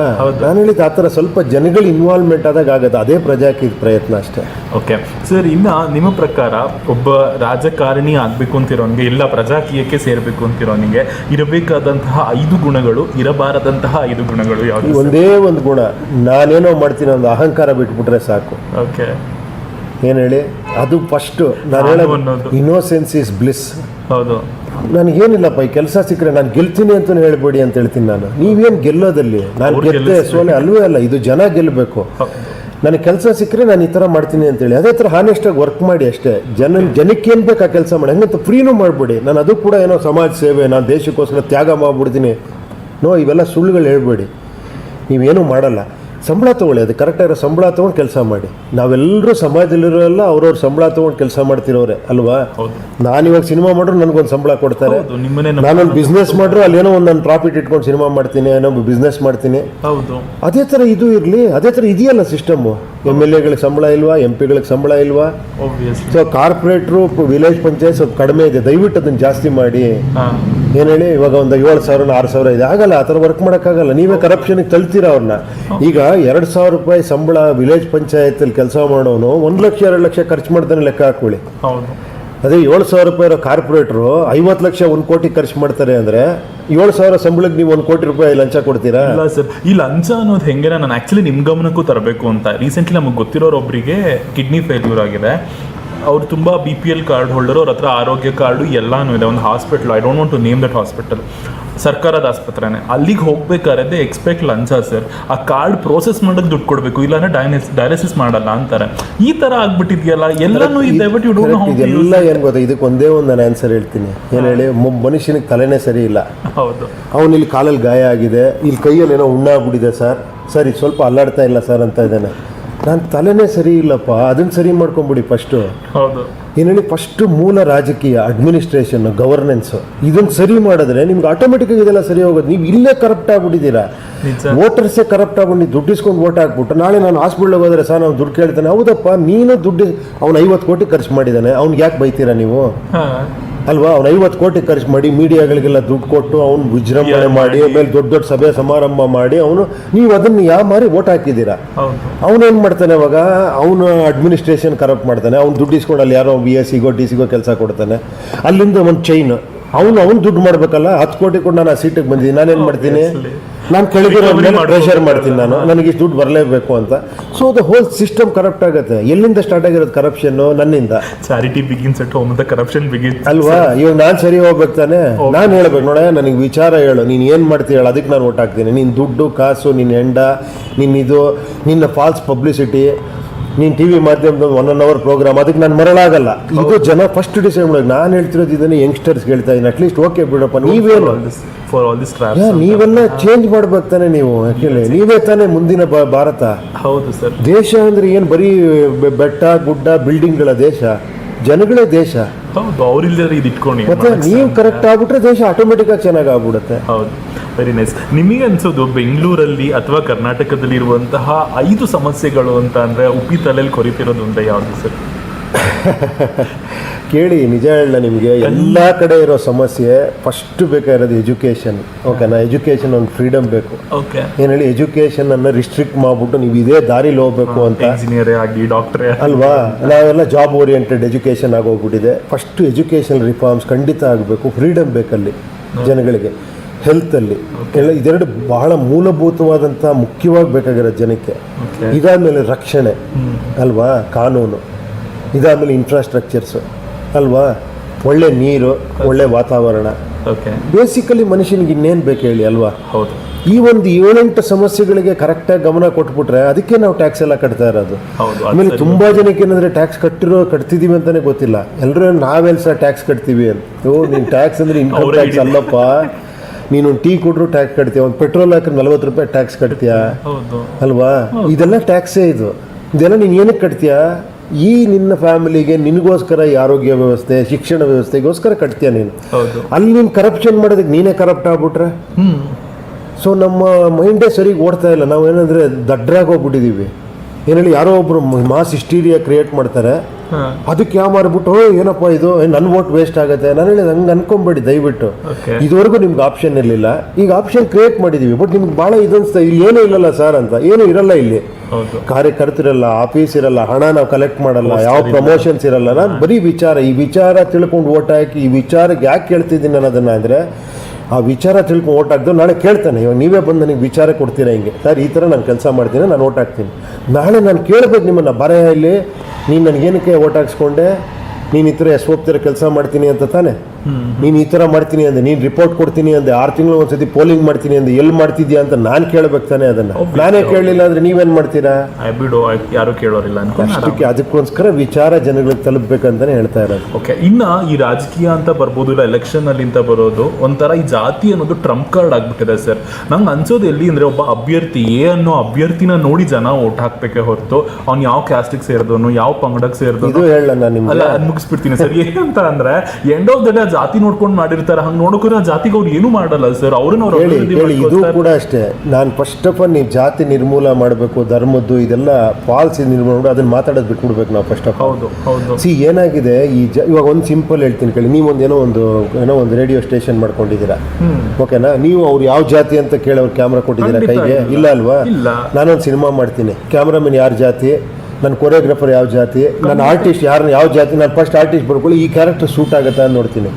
ನಾನು ಹೇಳಿದ್ದು ಆ ಥರ ಸ್ವಲ್ಪ ಜನಗಳ ಇನ್ವಾಲ್ವ್ಮೆಂಟ್ ಆದಾಗ ಆಗುತ್ತೆ. ಅದೇ ಪ್ರಜಾಕಿ ಪ್ರಯತ್ನ ಅಷ್ಟೇ. ಓಕೆ. ಸರ್ ಇನ್ನು ನಿಮ್ಮ ಪ್ರಕಾರ ಒಬ್ಬ ರಾಜಕಾರಣಿ ಆಗ್ಬೇಕು ಅಂತಿರೋನಿಗೆ ಇಲ್ಲ ಪ್ರಜಾಕೀಯಕ್ಕೆ ಸೇರಬೇಕು ಅಂತಿರೋನಿಗೆ ಇರಬೇಕಾದಂತಹ ಐದು ಗುಣಗಳು ಇರಬಾರದಂತಹ ಐದು ಗುಣಗಳು ಯಾವುದು ಒಂದೇ ಒಂದು ಗುಣ. ನಾನೇನೋ ಮಾಡ್ತೀನಿ ಒಂದು ಅಹಂಕಾರ ಬಿಟ್ಬಿಟ್ರೆ ಸಾಕು. ಓಕೆ. ಏನು ಹೇಳಿ? ಅದು ಫಸ್ಟು ನಾನು ಹೇಳೋ ಹೇಳೋದು ಅನ್ನೋದು. ಇನ್ನೋಸೆನ್ಸ್ ಇಸ್ ಬ್ಲಿಸ್ ಹೌದು. ನನಗೇನಿಲ್ಲಪ್ಪ ಈ ಕೆಲಸ ಸಿಕ್ಕರೆ ನಾನು ಗೆಲ್ತೀನಿ ಅಂತ ಹೇಳ್ಬೇಡಿ ಅಂತ ಹೇಳ್ತೀನಿ ನಾನು. ನೀವೇನು ಗೆಲ್ಲೋದಲ್ಲಿ? ನಾನು ಅವ್ರು ಗೆದ್ದೆ ಗೆಲ್ಲಿಸ್ಬೇಕು. ಸೋಲೆ ಅಲ್ವೇ ಅಲ್ಲ ಇದು ಜನ ಗೆಲ್ಲಬೇಕು. ನನಗೆ ಕೆಲಸ ಸಿಕ್ಕರೆ ನಾನು ಈ ಥರ ಮಾಡ್ತೀನಿ ಅಂತೇಳಿ ಅದೇ ಥರ ಹಾನೆಸ್ಟಾಗಿ ವರ್ಕ್ ಮಾಡಿ ಅಷ್ಟೇ. ಜನ ಜನಕ್ಕೆ ಏನು ಬೇಕು ಆ ಕೆಲಸ ಮಾಡಿ. ಹಂಗಂತ ಫ್ರೀನೂ ಮಾಡಬೇಡಿ. ನಾನು ಅದು ಕೂಡ ಏನೋ ಸಮಾಜ ಸೇವೆ ನಾನು ದೇಶಕ್ಕೋಸ್ಕರ ತ್ಯಾಗ ಮಾಡಿಬಿಡ್ತೀನಿ. ನೋ ಇವೆಲ್ಲ ಸುಳ್ಳುಗಳು ಹೇಳ್ಬೇಡಿ. ನೀವೇನೂ ಮಾಡಲ್ಲ. ಸಂಬಳ ತೊಗೊಳ್ಳಿ ಅದು ಕರೆಕ್ಟಾಗಿರೋ ಸಂಬಳ ತೊಗೊಂಡು ಕೆಲಸ ಮಾಡಿ. ನಾವೆಲ್ಲರೂ ಸಮಾಜದಲ್ಲಿರೋಲ್ಲ ಅವ್ರವ್ರ ಸಂಬಳ ತೊಗೊಂಡು ಕೆಲಸ ಮಾಡ್ತಿರೋರೆ ಅಲ್ವಾ? ನಾನಿವಾಗ ಸಿನಿಮಾ ಮಾಡ್ರು ನನಗೊಂದು ಸಂಬಳ ಕೊಡ್ತಾರೆ. ನಾನೊಂದು ಬಿಸ್ನೆಸ್ ಮಾಡ್ರು ಅಲ್ಲಿ ಏನೋ ಒಂದು ನಾನು ಪ್ರಾಫಿಟ್ ಇಟ್ಕೊಂಡು ಸಿನಿಮಾ ಮಾಡ್ತೀನಿ ಏನೋ ಬಿಸ್ನೆಸ್ ಮಾಡ್ತೀನಿ. ಅದೇ ಥರ ಇದು ಇರಲಿ ಅದೇ ಥರ ಇದೆಯಲ್ಲ ಸಿಸ್ಟಮು ಎಂ ಎಲ್ ಎಗಳಿಗೆ ಸಂಬಳ ಇಲ್ವಾ ಎಂ ಪಿಗಳಿಗೆ ಸಂಬಳ ಇಲ್ವಾ? ಸೊ ಕಾರ್ಪೊರೇಟ್ರು ವಿಲೇಜ್ ಪಂಚಾಯತ್ ಸ್ವಲ್ಪ ಕಡಿಮೆ ಇದೆ ದಯವಿಟ್ಟು ಅದನ್ನು ಜಾಸ್ತಿ ಮಾಡಿ. ಏನು ಹೇಳಿ ಇವಾಗ ಒಂದು ಏಳು ಸಾವಿರ ಆರು ಸಾವಿರ ಇದೆ. ಆಗಲ್ಲ ಆ ಥರ ವರ್ಕ್ ಮಾಡೋಕ್ಕಾಗಲ್ಲ. ನೀವೇ ಕರಪ್ಷನ್ಗೆ ತಳ್ತೀರಾ ಅವ್ರನ್ನ. ಈಗ ಎರಡು ಸಾವಿರ ರೂಪಾಯಿ ಸಂಬಳ ವಿಲೇಜ್ ಪಂಚಾಯತಲ್ಲಿ ಕೆಲಸ ಮಾಡೋನು ಒಂದು ಲಕ್ಷ ಎರಡು ಲಕ್ಷ ಖರ್ಚು ಮಾಡ್ತಾನೆ ಲೆಕ್ಕ ಹಾಕೊಳ್ಳಿ ಹೌದು. ಅದೇ ಏಳು ಸಾವಿರ ರೂಪಾಯಿ ಇರೋ ಕಾರ್ಪೊರೇಟ್ರು ಐವತ್ತು ಲಕ್ಷ ಒಂದು ಕೋಟಿ ಖರ್ಚು ಮಾಡ್ತಾರೆ ಅಂದರೆ ಏಳು ಸಾವಿರ ಸಂಬಳಕ್ಕೆ ನೀವು ಒಂದು ಕೋಟಿ ರೂಪಾಯಿ ಲಂಚ ಕೊಡ್ತೀರಾ? ಇಲ್ಲ ಸರ್. ಈ ಲಂಚ ಅನ್ನೋದು ಹೆಂಗೆ ನಾನು ಆಕ್ಚುಲಿ ನಿಮ್ಮ ಗಮನಕ್ಕೂ ತರಬೇಕು ಅಂತ. ರೀಸೆಂಟ್ಲಿ ನಮಗೆ ಗೊತ್ತಿರೋರೊಬ್ಬರಿಗೆ ಕಿಡ್ನಿ ಫೇಲ್ಯೂರ್ ಆಗಿದೆ. ಅವ್ರು ತುಂಬ B P L card holder ಅವ್ರ ಹತ್ರ ಆರೋಗ್ಯ ಕಾರ್ಡು ಎಲ್ಲಾನು ಇದೆ. ಒಂದು hospital I don't want to name that hospital ಸರ್ಕಾರದ ಆಸ್ಪತ್ರೆನೇ. ಅಲ್ಲಿಗೆ ಹೋಗ್ಬೇಕಾದ್ರೆ ಎಕ್ಸ್ಪೆಕ್ಟ್ ಲಂಚ ಸರ್ ಆ ಕಾರ್ಡ್ ಪ್ರೋಸೆಸ್ ಮಾಡೋದು ದುಡ್ಡು ಕೊಡಬೇಕು. ಇಲ್ಲಾಂದ್ರೆ ಡಯಾಲಿಸ್ ಡಯಾಲಿಸಿಸ್ ಮಾಡಲ್ಲ ಅಂತಾರೆ. ಈ ತರ ಆಗ್ಬಿಟ್ಟಿದೆಯಲ್ಲ? ಎಲ್ಲಾನು ಇದೆ ಬಟ್ ಯು ಡೋಂಟ್ ನೋ ಇದೆಲ್ಲ ಏನು ಗೊತ್ತಾ? ಇದಕ್ಕೆ ಒಂದೇ ಒಂದು ನಾನು ಆನ್ಸರ್ ಹೇಳ್ತೀನಿ. ಏನು ಹೇಳಿ ಮನುಷ್ಯನಿಗೆ ತಲೆನೇ ಸರಿ ಇಲ್ಲ. ಹೌದು. ಅವನು ಇಲ್ಲಿ ಕಾಲಲ್ಲಿ ಗಾಯ ಆಗಿದೆ. ಇಲ್ಲಿ ಕೈಯಲ್ಲಿ ಏನೋ ಉಣ್ಣಾಗ್ಬಿಟ್ಟಿದೆ ಸರ್ ಸರಿ ಸ್ವಲ್ಪ ಅಲ್ಲಾಡ್ತಾ ಇಲ್ಲ ಸರ್ ಅಂತ ಇದ್ದಾನೆ. ನಾನು ತಲೆನೇ ಸರಿ ಇಲ್ಲಪ್ಪ ಅದನ್ನ ಸರಿ ಮಾಡ್ಕೊಂಬಿಡಿ ಫಸ್ಟು ಹೌದು. ಏನು ಫಸ್ಟ್ ಮೂಲ ರಾಜಕೀಯ ಅಡ್ಮಿನಿಸ್ಟ್ರೇಷನ್ ಗವರ್ನೆನ್ಸ್ ಇದನ್ನ ಸರಿ ಮಾಡಿದ್ರೆ ನಿಮ್ಗೆ ಆಟೋಮೆಟಿಕ್ ಇದೆಲ್ಲ ಸರಿ ಹೋಗೋದು. ನೀವು ಇಲ್ಲೇ ಕರಪ್ಟ್ ಆಗ್ಬಿಟ್ಟಿದ್ದೀರಾ? ವೋಟರ್ಸೇ ಕರಪ್ಟ್ ಆಗ್ಬಿಟ್ಟು ದುಡ್ಡು ಇಸ್ಕೊಂಡು ವೋಟ್ ಹಾಕ್ಬಿಟ್ಟು ನಾಳೆ ನಾನು ಹಾಸ್ಪಿಟ್ಲಿಗೆ ಹೋದ್ರೆ ಸರ್ ನಾವು ದುಡ್ಡು ಕೇಳ್ತಾನೆ. ಹೌದಪ್ಪ ನೀನು ದುಡ್ಡು ಅವ್ನು ಐವತ್ತು ಕೋಟಿ ಖರ್ಚು ಮಾಡಿದ್ದಾನೆ ಅವ್ನಿಗೆ ಯಾಕೆ ಬೈತೀರಾ ನೀವು? ಅಲ್ವಾ? ಅವ್ನು ಐವತ್ತು ಕೋಟಿ ಖರ್ಚು ಮಾಡಿ ಮೀಡಿಯಾಗಳಿಗೆಲ್ಲ ದುಡ್ಡು ಕೊಟ್ಟು ಅವ್ನು ವಿಜೃಂಭಣೆ ಮಾಡಿ. ಆಮೇಲೆ ದೊಡ್ಡ ದೊಡ್ಡ ಸಭೆ ಸಮಾರಂಭ ಮಾಡಿ ಅವನು ನೀವು ಅದನ್ನು ಯಾವ ಮಾರಿ ಓಟ್ ಹಾಕಿದ್ದೀರಾ? ಅವನೇನು ಮಾಡ್ತಾನೆ ಅವಾಗ ಅವನು ಅಡ್ಮಿನಿಸ್ಟ್ರೇಷನ್ ಕರಪ್ಟ್ ಮಾಡ್ತಾನೆ. ಅವ್ನು ದುಡ್ಡು ಇಸ್ಕೊಂಡು ಅಲ್ಲಿ ಯಾರೋ ಬಿ ಎಸ್ ಸಿಗೋ ಡಿ ಸಿಗೋ ಕೆಲಸ ಕೊಡ್ತಾನೆ. ಅಲ್ಲಿಂದ ಒಂದು ಚೈನ್ ಅವನು ಅವ್ನು ದುಡ್ಡು ಮಾಡ್ಬೇಕಲ್ಲ? ಹತ್ತು ಕೋಟಿ ಕೊಟ್ಟು ನಾನು ಆ ಸೀಟಿಗೆ ಬಂದಿದ್ದೀನಿ. ನಾನೇನ್ ಮಾಡ್ತೀನಿ? ನಾನು ಕೆಳಗಿರೋ Recovery ಪ್ರೆಷರ್ ಮಾಡ್ತೀನಿ ನಾನು. ನನಗೆ ಇಷ್ಟು ದುಡ್ಡು ಬರಲೇಬೇಕು ಅಂತ. So the whole system corrupt ಆಗುತ್ತೆ. ಎಲ್ಲಿಂದ ಸ್ಟಾರ್ಟ್ ಆಗಿರೋದು ಕರಪ್ಷನ್ ನನ್ನಿಂದ. ಚಾರಿಟಿ ಬಿಗಿನ್ಸ್ ಅಟ್ ಹೋಮ್ ಅಂತ ಕರಪ್ಷನ್ ಬಿಗಿನ್ ಅಲ್ವಾ? ಇವಾಗ ನಾನು ಸರಿ ಹೋಗ್ಬೇಕು ತಾನೆ? ನಾನು ಹೇಳ್ಬೇಕು ನೋಡ ನನಗೆ ವಿಚಾರ ಹೇಳು. ನೀನು ಏನು ಮಾಡ್ತೀಯ ಹೇಳು. ಅದಕ್ಕೆ ನಾನು ಓಟ್ ಹಾಕ್ತೀನಿ. ನಿನ್ನ ದುಡ್ಡು ಕಾಸು ನಿನ್ನ ಹೆಂಡ ನಿನ್ನ ಇದು ನಿನ್ನ ಫಾಲ್ಸ್ ಪಬ್ಲಿಸಿಟಿ ನೀನು ಟಿ ವಿ ಮಾಧ್ಯಮದ ಒನ್ ಒನ್ ಅವರ್ ಪ್ರೋಗ್ರಾಮ್ ಅದಕ್ಕೆ ನಾನು ಮರಳಾಗಲ್ಲ. ಇದು ಜನ ಫಸ್ಟ್ ಡಿಸೈಡ್ ಮಾಡೋದು ನಾನು ಹೇಳ್ತಿರೋದು ಇದನ್ನು ಯಂಗ್ಸ್ಟರ್ಸ್ ಹೇಳ್ತಾ ಇದ್ದೀನಿ ಅಟ್ಲೀಸ್ಟ್ ಓಕೆ ಬಿಡಪ್ಪ ನೀವೇನು? ಫಾರ್ ಆಲ್ ದಿಸ್ ನೀವೆಲ್ಲ ಚೇಂಜ್ ಮಾಡ್ಬೇಕು ತಾನೆ ನೀವು ಆಕ್ಚುಲಿ ನೀವೇ ತಾನೇ ಮುಂದಿನ ಭಾರತ. ಹೌದು ಸರ್. ದೇಶ ಅಂದ್ರೆ ಏನು ಬರೀ ಬೆಟ್ಟ ಗುಡ್ಡ ಬಿಲ್ಡಿಂಗ್ಗಳ ದೇಶ? ಜನಗಳೇ ದೇಶ. ಹೌದು ಅವ್ರಿಲ್ಲದ್ರೆ ಇದು ಇಟ್ಕೊಂಡು ಮತ್ತೆ ನೀವು ಕರೆಕ್ಟ್ ಆಗ್ಬಿಟ್ರೆ ದೇಶ ಆಟೋಮೆಟಿಕ್ ಆಗಿ ಚೆನ್ನಾಗಿ ಆಗ್ಬಿಡುತ್ತೆ. ಹೌದು. ವೆರಿ ನೈಸ್ ನಿಮಗೆ ಅನ್ಸೋದು ಬೆಂಗಳೂರಲ್ಲಿ ಅಥವಾ ಕರ್ನಾಟಕದಲ್ಲಿ ಇರುವಂತಹ ಐದು ಸಮಸ್ಯೆಗಳು ಅಂತ ಅಂದರೆ ಉಪ್ಪಿ ತಲೆಯಲ್ಲಿ ಕೊರಿತಿರೋದು ಅಂತ ಯಾವುದು ಸರ್? <laughs> ಕೇಳಿ ನಿಜ ಹೇಳ ನಿಮಗೆ. ಎಲ್ಲ ಕಡೆ ಇರೋ ಸಮಸ್ಯೆ ಫಸ್ಟ್ ಬೇಕಾಗಿರೋದು ಎಜುಕೇಷನ್ ಓಕೆನಾ ಎಜುಕೇಷನ್ ಒಂದು ಫ್ರೀಡಮ್ ಬೇಕು. ಓಕೆ ಏನು ಹೇಳಿ ಎಜುಕೇಷನ್ ಅನ್ನು ರಿಸ್ಟ್ರಿಕ್ಟ್ ಮಾಡ್ಬಿಟ್ಟು ನೀವು ಇದೇ ದಾರಿಲಿ ಹೋಗ್ಬೇಕು ಅಂತ. ಇಂಜಿನಿಯರೇ ಆಗಿ ಡಾಕ್ಟ್ರೇ ಅಲ್ವಾ? ನಾವೆಲ್ಲ ಜಾಬ್ ಓರಿಯೆಂಟೆಡ್ ಎಜುಕೇಷನ್ ಆಗೋಗ್ಬಿಟ್ಟಿದೆ ಫಸ್ಟ್ ಎಜುಕೇಷನ್ ರಿಫಾರ್ಮ್ಸ್ ಖಂಡಿತ ಆಗಬೇಕು. ಫ್ರೀಡಮ್ ಬೇಕಲ್ಲಿ ಜನಗಳಿಗೆ. ಹೆಲ್ತಲ್ಲಿ ಎಲ್ಲ ಇದೆರಡು ಬಹಳ ಮೂಲಭೂತವಾದಂಥ ಮುಖ್ಯವಾಗಿ ಬೇಕಾಗಿರೋ ಜನಕ್ಕೆ. ಇದಾದಮೇಲೆ ರಕ್ಷಣೆ. ಅಲ್ವಾ? ಕಾನೂನು. ಇದಾದಮೇಲೆ ಇನ್ಫ್ರಾಸ್ಟ್ರಕ್ಚರ್ಸು ಅಲ್ವಾ? ಒಳ್ಳೆ ನೀರು ಒಳ್ಳೆ ವಾತಾವರಣ. ಬೇಸಿಕಲಿ ಮನುಷ್ಯನಿಗೆ ಇನ್ನೇನು ಬೇಕು ಹೇಳಿ ಅಲ್ವಾ? ಹೌದು. ಈ ಒಂದು ಏಳೆಂಟು ಸಮಸ್ಯೆಗಳಿಗೆ ಕರೆಕ್ಟಾಗಿ ಗಮನ ಕೊಟ್ಬಿಟ್ರೆ ಅದಕ್ಕೆ ನಾವು ಟ್ಯಾಕ್ಸ್ ಎಲ್ಲ ಕಟ್ತಾ ಇರೋದು. ಆಮೇಲೆ ತುಂಬ ಜನಕ್ಕೆ ಏನಂದರೆ ಟ್ಯಾಕ್ಸ್ ಕಟ್ಟಿರೋ ಕಟ್ತಿದ್ದೀವಿ ಅಂತಾನೆ ಗೊತ್ತಿಲ್ಲ. ಎಲ್ಲರೂ ನಾವೆಲ್ಲ ಸಹ ಟ್ಯಾಕ್ಸ್ ಕಟ್ತೀವಿ ಅಂತ. ಓ ನೀನು ಟ್ಯಾಕ್ಸ್ ಅಂದರೆ ಇನ್ಕಮ್ ಟ್ಯಾಕ್ಸ್ ಅಲ್ಲಪ್ಪ. ನೀನು ಒಂದು ಟೀ ಕೊಟ್ರು ಟ್ಯಾಕ್ಸ್ ಕಟ್ತೀಯ ಒಂದು ಪೆಟ್ರೋಲ್ ಹಾಕಿ ನಲ್ವತ್ತು ರೂಪಾಯಿ ಟ್ಯಾಕ್ಸ್ ಕಟ್ತೀಯ? ಅಲ್ವಾ? ಇದೆಲ್ಲ ಟ್ಯಾಕ್ಸೇ ಇದು. ಇದೆಲ್ಲ ನೀನು ಏನಕ್ಕೆ ಕಟ್ತೀಯ? ಈ ನಿನ್ನ ಫ್ಯಾಮಿಲಿಗೆ ನಿನಗೋಸ್ಕರ ಈ ಆರೋಗ್ಯ ವ್ಯವಸ್ಥೆ ಶಿಕ್ಷಣ ವ್ಯವಸ್ಥೆಗೋಸ್ಕರ ಕಟ್ತೀಯ ನೀನು. ಅಲ್ಲಿ ನೀನು ಕರಪ್ಷನ್ ಮಾಡೋದಕ್ಕೆ ನೀನೇ ಕರಪ್ಟ್ ಆಗ್ಬಿಟ್ರೆ? ಸೊ ನಮ್ಮ ಮೈಂಡೇ ಸರಿಗೆ ಓಡ್ತಾ ಇಲ್ಲ. ನಾವು ಏನಂದ್ರೆ ದಡ್ರಾಗಿ ಹೋಗ್ಬಿಟ್ಟಿದ್ದೀವಿ ಏನೇಳಿ ಯಾರೋ ಒಬ್ಬರು ಮಾಸ್ ಹಿಸ್ಟೀರಿಯಾ ಕ್ರಿಯೇಟ್ ಮಾಡ್ತಾರೆ. ಅದಕ್ಕೆ ಯಾವ ಮಾರ್ಬಿಟ್ಟು ಓ ಏನಪ್ಪ ಇದು? ನನ್ನ ವೋಟ್ ವೇಸ್ಟ್ ಆಗುತ್ತೆ. ನಾನು ಹೇಳಿದ ಹಂಗೆ ಅನ್ಕೊಂಬೇಡಿ ದಯವಿಟ್ಟು. ಇದುವರೆಗೂ ನಿಮ್ಗೆ ಆಪ್ಷನ್ ಇರಲಿಲ್ಲ. ಈಗ ಆಪ್ಷನ್ ಕ್ರಿಯೇಟ್ ಮಾಡಿದೀವಿ. ಬಟ್ ನಿಮ್ಗೆ ಭಾಳ ಇದನ್ಸ್ತಾ ಇಲ್ಲಿ ಏನೂ ಇಲ್ಲಲ್ಲ ಸರ್ ಅಂತ. ಏನೂ ಇರಲ್ಲ ಇಲ್ಲಿ. ಕಾರ್ಯಕರ್ತರಲ್ಲ ಕಾರ್ಯಕರ್ತರಿರಲ್ಲ ಆಫೀಸ್ ಇರಲ್ಲ ಹಣ ನಾವು ಕಲೆಕ್ಟ್ ಮಾಡಲ್ಲ ಯಾವ ಪ್ರಮೋಷನ್ಸ್ ಇರಲ್ಲ. ನಾನು ಬರೀ ವಿಚಾರ ಈ ವಿಚಾರ ತಿಳ್ಕೊಂಡು ಓಟ್ ಹಾಕಿ ಈ ವಿಚಾರಕ್ಕೆ ಯಾಕೆ ಕೇಳ್ತಿದ್ದೀನಿ ಅನ್ನೋದನ್ನ ಅಂದರೆ ಆ ವಿಚಾರ ತಿಳ್ಕೊಂಡು ಓಟ್ ಹಾಕ್ದು ನಾಳೆ ಕೇಳ್ತಾನೆ. ಇವಾಗ ನೀವೇ ಬಂದು ನನಗೆ ವಿಚಾರ ಕೊಡ್ತೀರಾ ಹಿಂಗೆ? ಸರ್ ಈ ಥರ ನಾನು ಕೆಲಸ ಮಾಡ್ತೀನಿ ನಾನು ಓಟ್ ಹಾಕ್ತೀನಿ. ನಾಳೆ ನಾನು ಕೇಳ್ಬೇಕು ನಿಮ್ಮನ್ನು. ಬರ ಇಲ್ಲಿ ನೀನು ನನಗೇನಕ್ಕೆ ಓಟ್ ಹಾಕ್ಸ್ಕೊಂಡೆ? ನೀನು ಥರ ಎಸ್ ಒಪ್ತಿರೋ ಕೆಲಸ ಮಾಡ್ತೀನಿ ಅಂತ ತಾನೆ? ನೀನು ಈ ಥರ ಮಾಡ್ತೀನಿ ಅಂದೆ ನೀನು ರಿಪೋರ್ಟ್ ಕೊಡ್ತೀನಿ ಅಂದೆ ಆರು ತಿಂಗಳು ಒಂದ್ಸತಿ ಪೋಲಿಂಗ್ ಮಾಡ್ತೀನಿ ಅಂದೆ ಎಲ್ಲಿ ಮಾಡ್ತಿದ್ಯಾ ಅಂತ ನಾನು ಕೇಳಬೇಕು ತಾನೆ ಅದನ್ನು. ನಾನೇ ಕೇಳಲಿಲ್ಲ ಅಂದರೆ ನೀವೇನು ಮಾಡ್ತೀರಾ? ಬಿಡು ಯಾರು ಕೇಳೋರಿಲ್ಲ ಅದಕ್ಕೆ ಅದಕ್ಕೋಸ್ಕರ ವಿಚಾರ ಜನಗಳಿಗೆ ತಲುಪಬೇಕಂತಾನೆ ಹೇಳ್ತಾ ಇರೋದು. ಓಕೆ ಇನ್ನ ಈ ರಾಜಕೀಯ ಅಂತ ಬರ್ಬೋದು ಇಲ್ಲ ಎಲೆಕ್ಷನ್ ಅಲ್ಲಿ ಅಂತ ಬರೋದು ಒಂಥರ ಈ ಜಾತಿ ಅನ್ನೋದು ಟ್ರಂಪ್ ಕಾರ್ಡ್ ಆಗ್ಬಿಟ್ಟಿದೆ ಸರ್. ನಂಗೆ ಅನ್ಸೋದು ಎಲ್ಲಿ ಅಂದ್ರೆ ಒಬ್ಬ ಅಭ್ಯರ್ಥಿ ಎ ಅನ್ನೋ ಅಭ್ಯರ್ಥಿನ ನೋಡಿ ಜನ ಓಟ್ ಹಾಕ್ಬೇಕೆ ಹೊರತು ಅವ್ನು ಯಾವ ಕ್ಯಾಸ್ಟಿಗೆ ಸೇರಿದವನು ಯಾವ ಪಂಗಡಕ್ಕೆ ಸೇರಿದವನು. ಅಲ್ಲ ಮುಗಿಸ್ಬಿಡ್ತೀನಿ ಸರ್. ಏನಂತ ಅಂದ್ರೆ ಎಂಡ್ ಆಫ್ ದ ಡೇ ಜಾತಿ ನೋಡ್ಕೊಂಡು ಮಾಡಿರ್ತಾರೆ ಹಂಗ್ ನೋಡೋಕೆ ಜಾತಿಗೆ ಅವ್ರು ಏನು ಮಾಡಲ್ಲ ಸರ್. ಅವ್ರನ್ನ ಅವ್ರು ಇದು ಕೂಡ ಅಷ್ಟೇ. ನಾನು ಫಸ್ಟ್ ಆಫ್ ಆಲ್ ನೀವು ಜಾತಿ ನಿರ್ಮೂಲ ಮಾಡಬೇಕು ಧರ್ಮದ್ದು ಇದೆಲ್ಲ ಫಾಲ್ಸ್ ನಿರ್ಮೂಲ ಮಾಡಿ ಅದನ್ನ ಮಾತಾಡೋದು ಬಿಟ್ಬಿಡ್ಬೇಕು ನಾವು ಫಸ್ಟ್ ಆಫ್ ಆಲ್ ಹೌದು ಸಿ ಏನಾಗಿದೆ ಈ ಜ ಇವಾಗ ಒಂದು ಸಿಂಪಲ್ ಹೇಳ್ತೀನಿ ಕೇಳಿ. ನೀವೊಂದು ಏನೋ ಒಂದು ಏನೋ ಒಂದು ರೇಡಿಯೋ ಸ್ಟೇಷನ್ ಮಾಡ್ಕೊಂಡಿದ್ದೀರಾ? ಓಕೆನಾ ನೀವು ಅವ್ರು ಯಾವ ಜಾತಿ ಅಂತ ಕೇಳಿ ಅವ್ರು ಕ್ಯಾಮ್ರಾ ಕೊಟ್ಟಿದ್ದೀರಾ ಕೈಗೆ? ಇಲ್ಲ. ಅಲ್ವಾ. ನಾನೊಂದು ಸಿನಿಮಾ ಮಾಡ್ತೀನಿ. ಕ್ಯಾಮ್ರಾಮನ್ ಯಾರ ಜಾತಿ? ನನ್ನ ಕೊರಿಯೋಗ್ರಾಫರ್ ಯಾವ ಜಾತಿ ನನ್ನ ಆರ್ಟಿಸ್ಟ್ ಯಾರನ್ನ ಯಾವ ಜಾತಿ ನಾನು ಫಸ್ಟ್ ಆರ್ಟಿಸ್ಟ್ ಬರ್ಕೊಳ್ಳಿ ಈ ಕ್ಯಾರೆಕ್ಟರ್ ಸೂಟ್ ಆಗುತ್ತೆ ಅಂತ ನೋಡ್ತೀನಿ.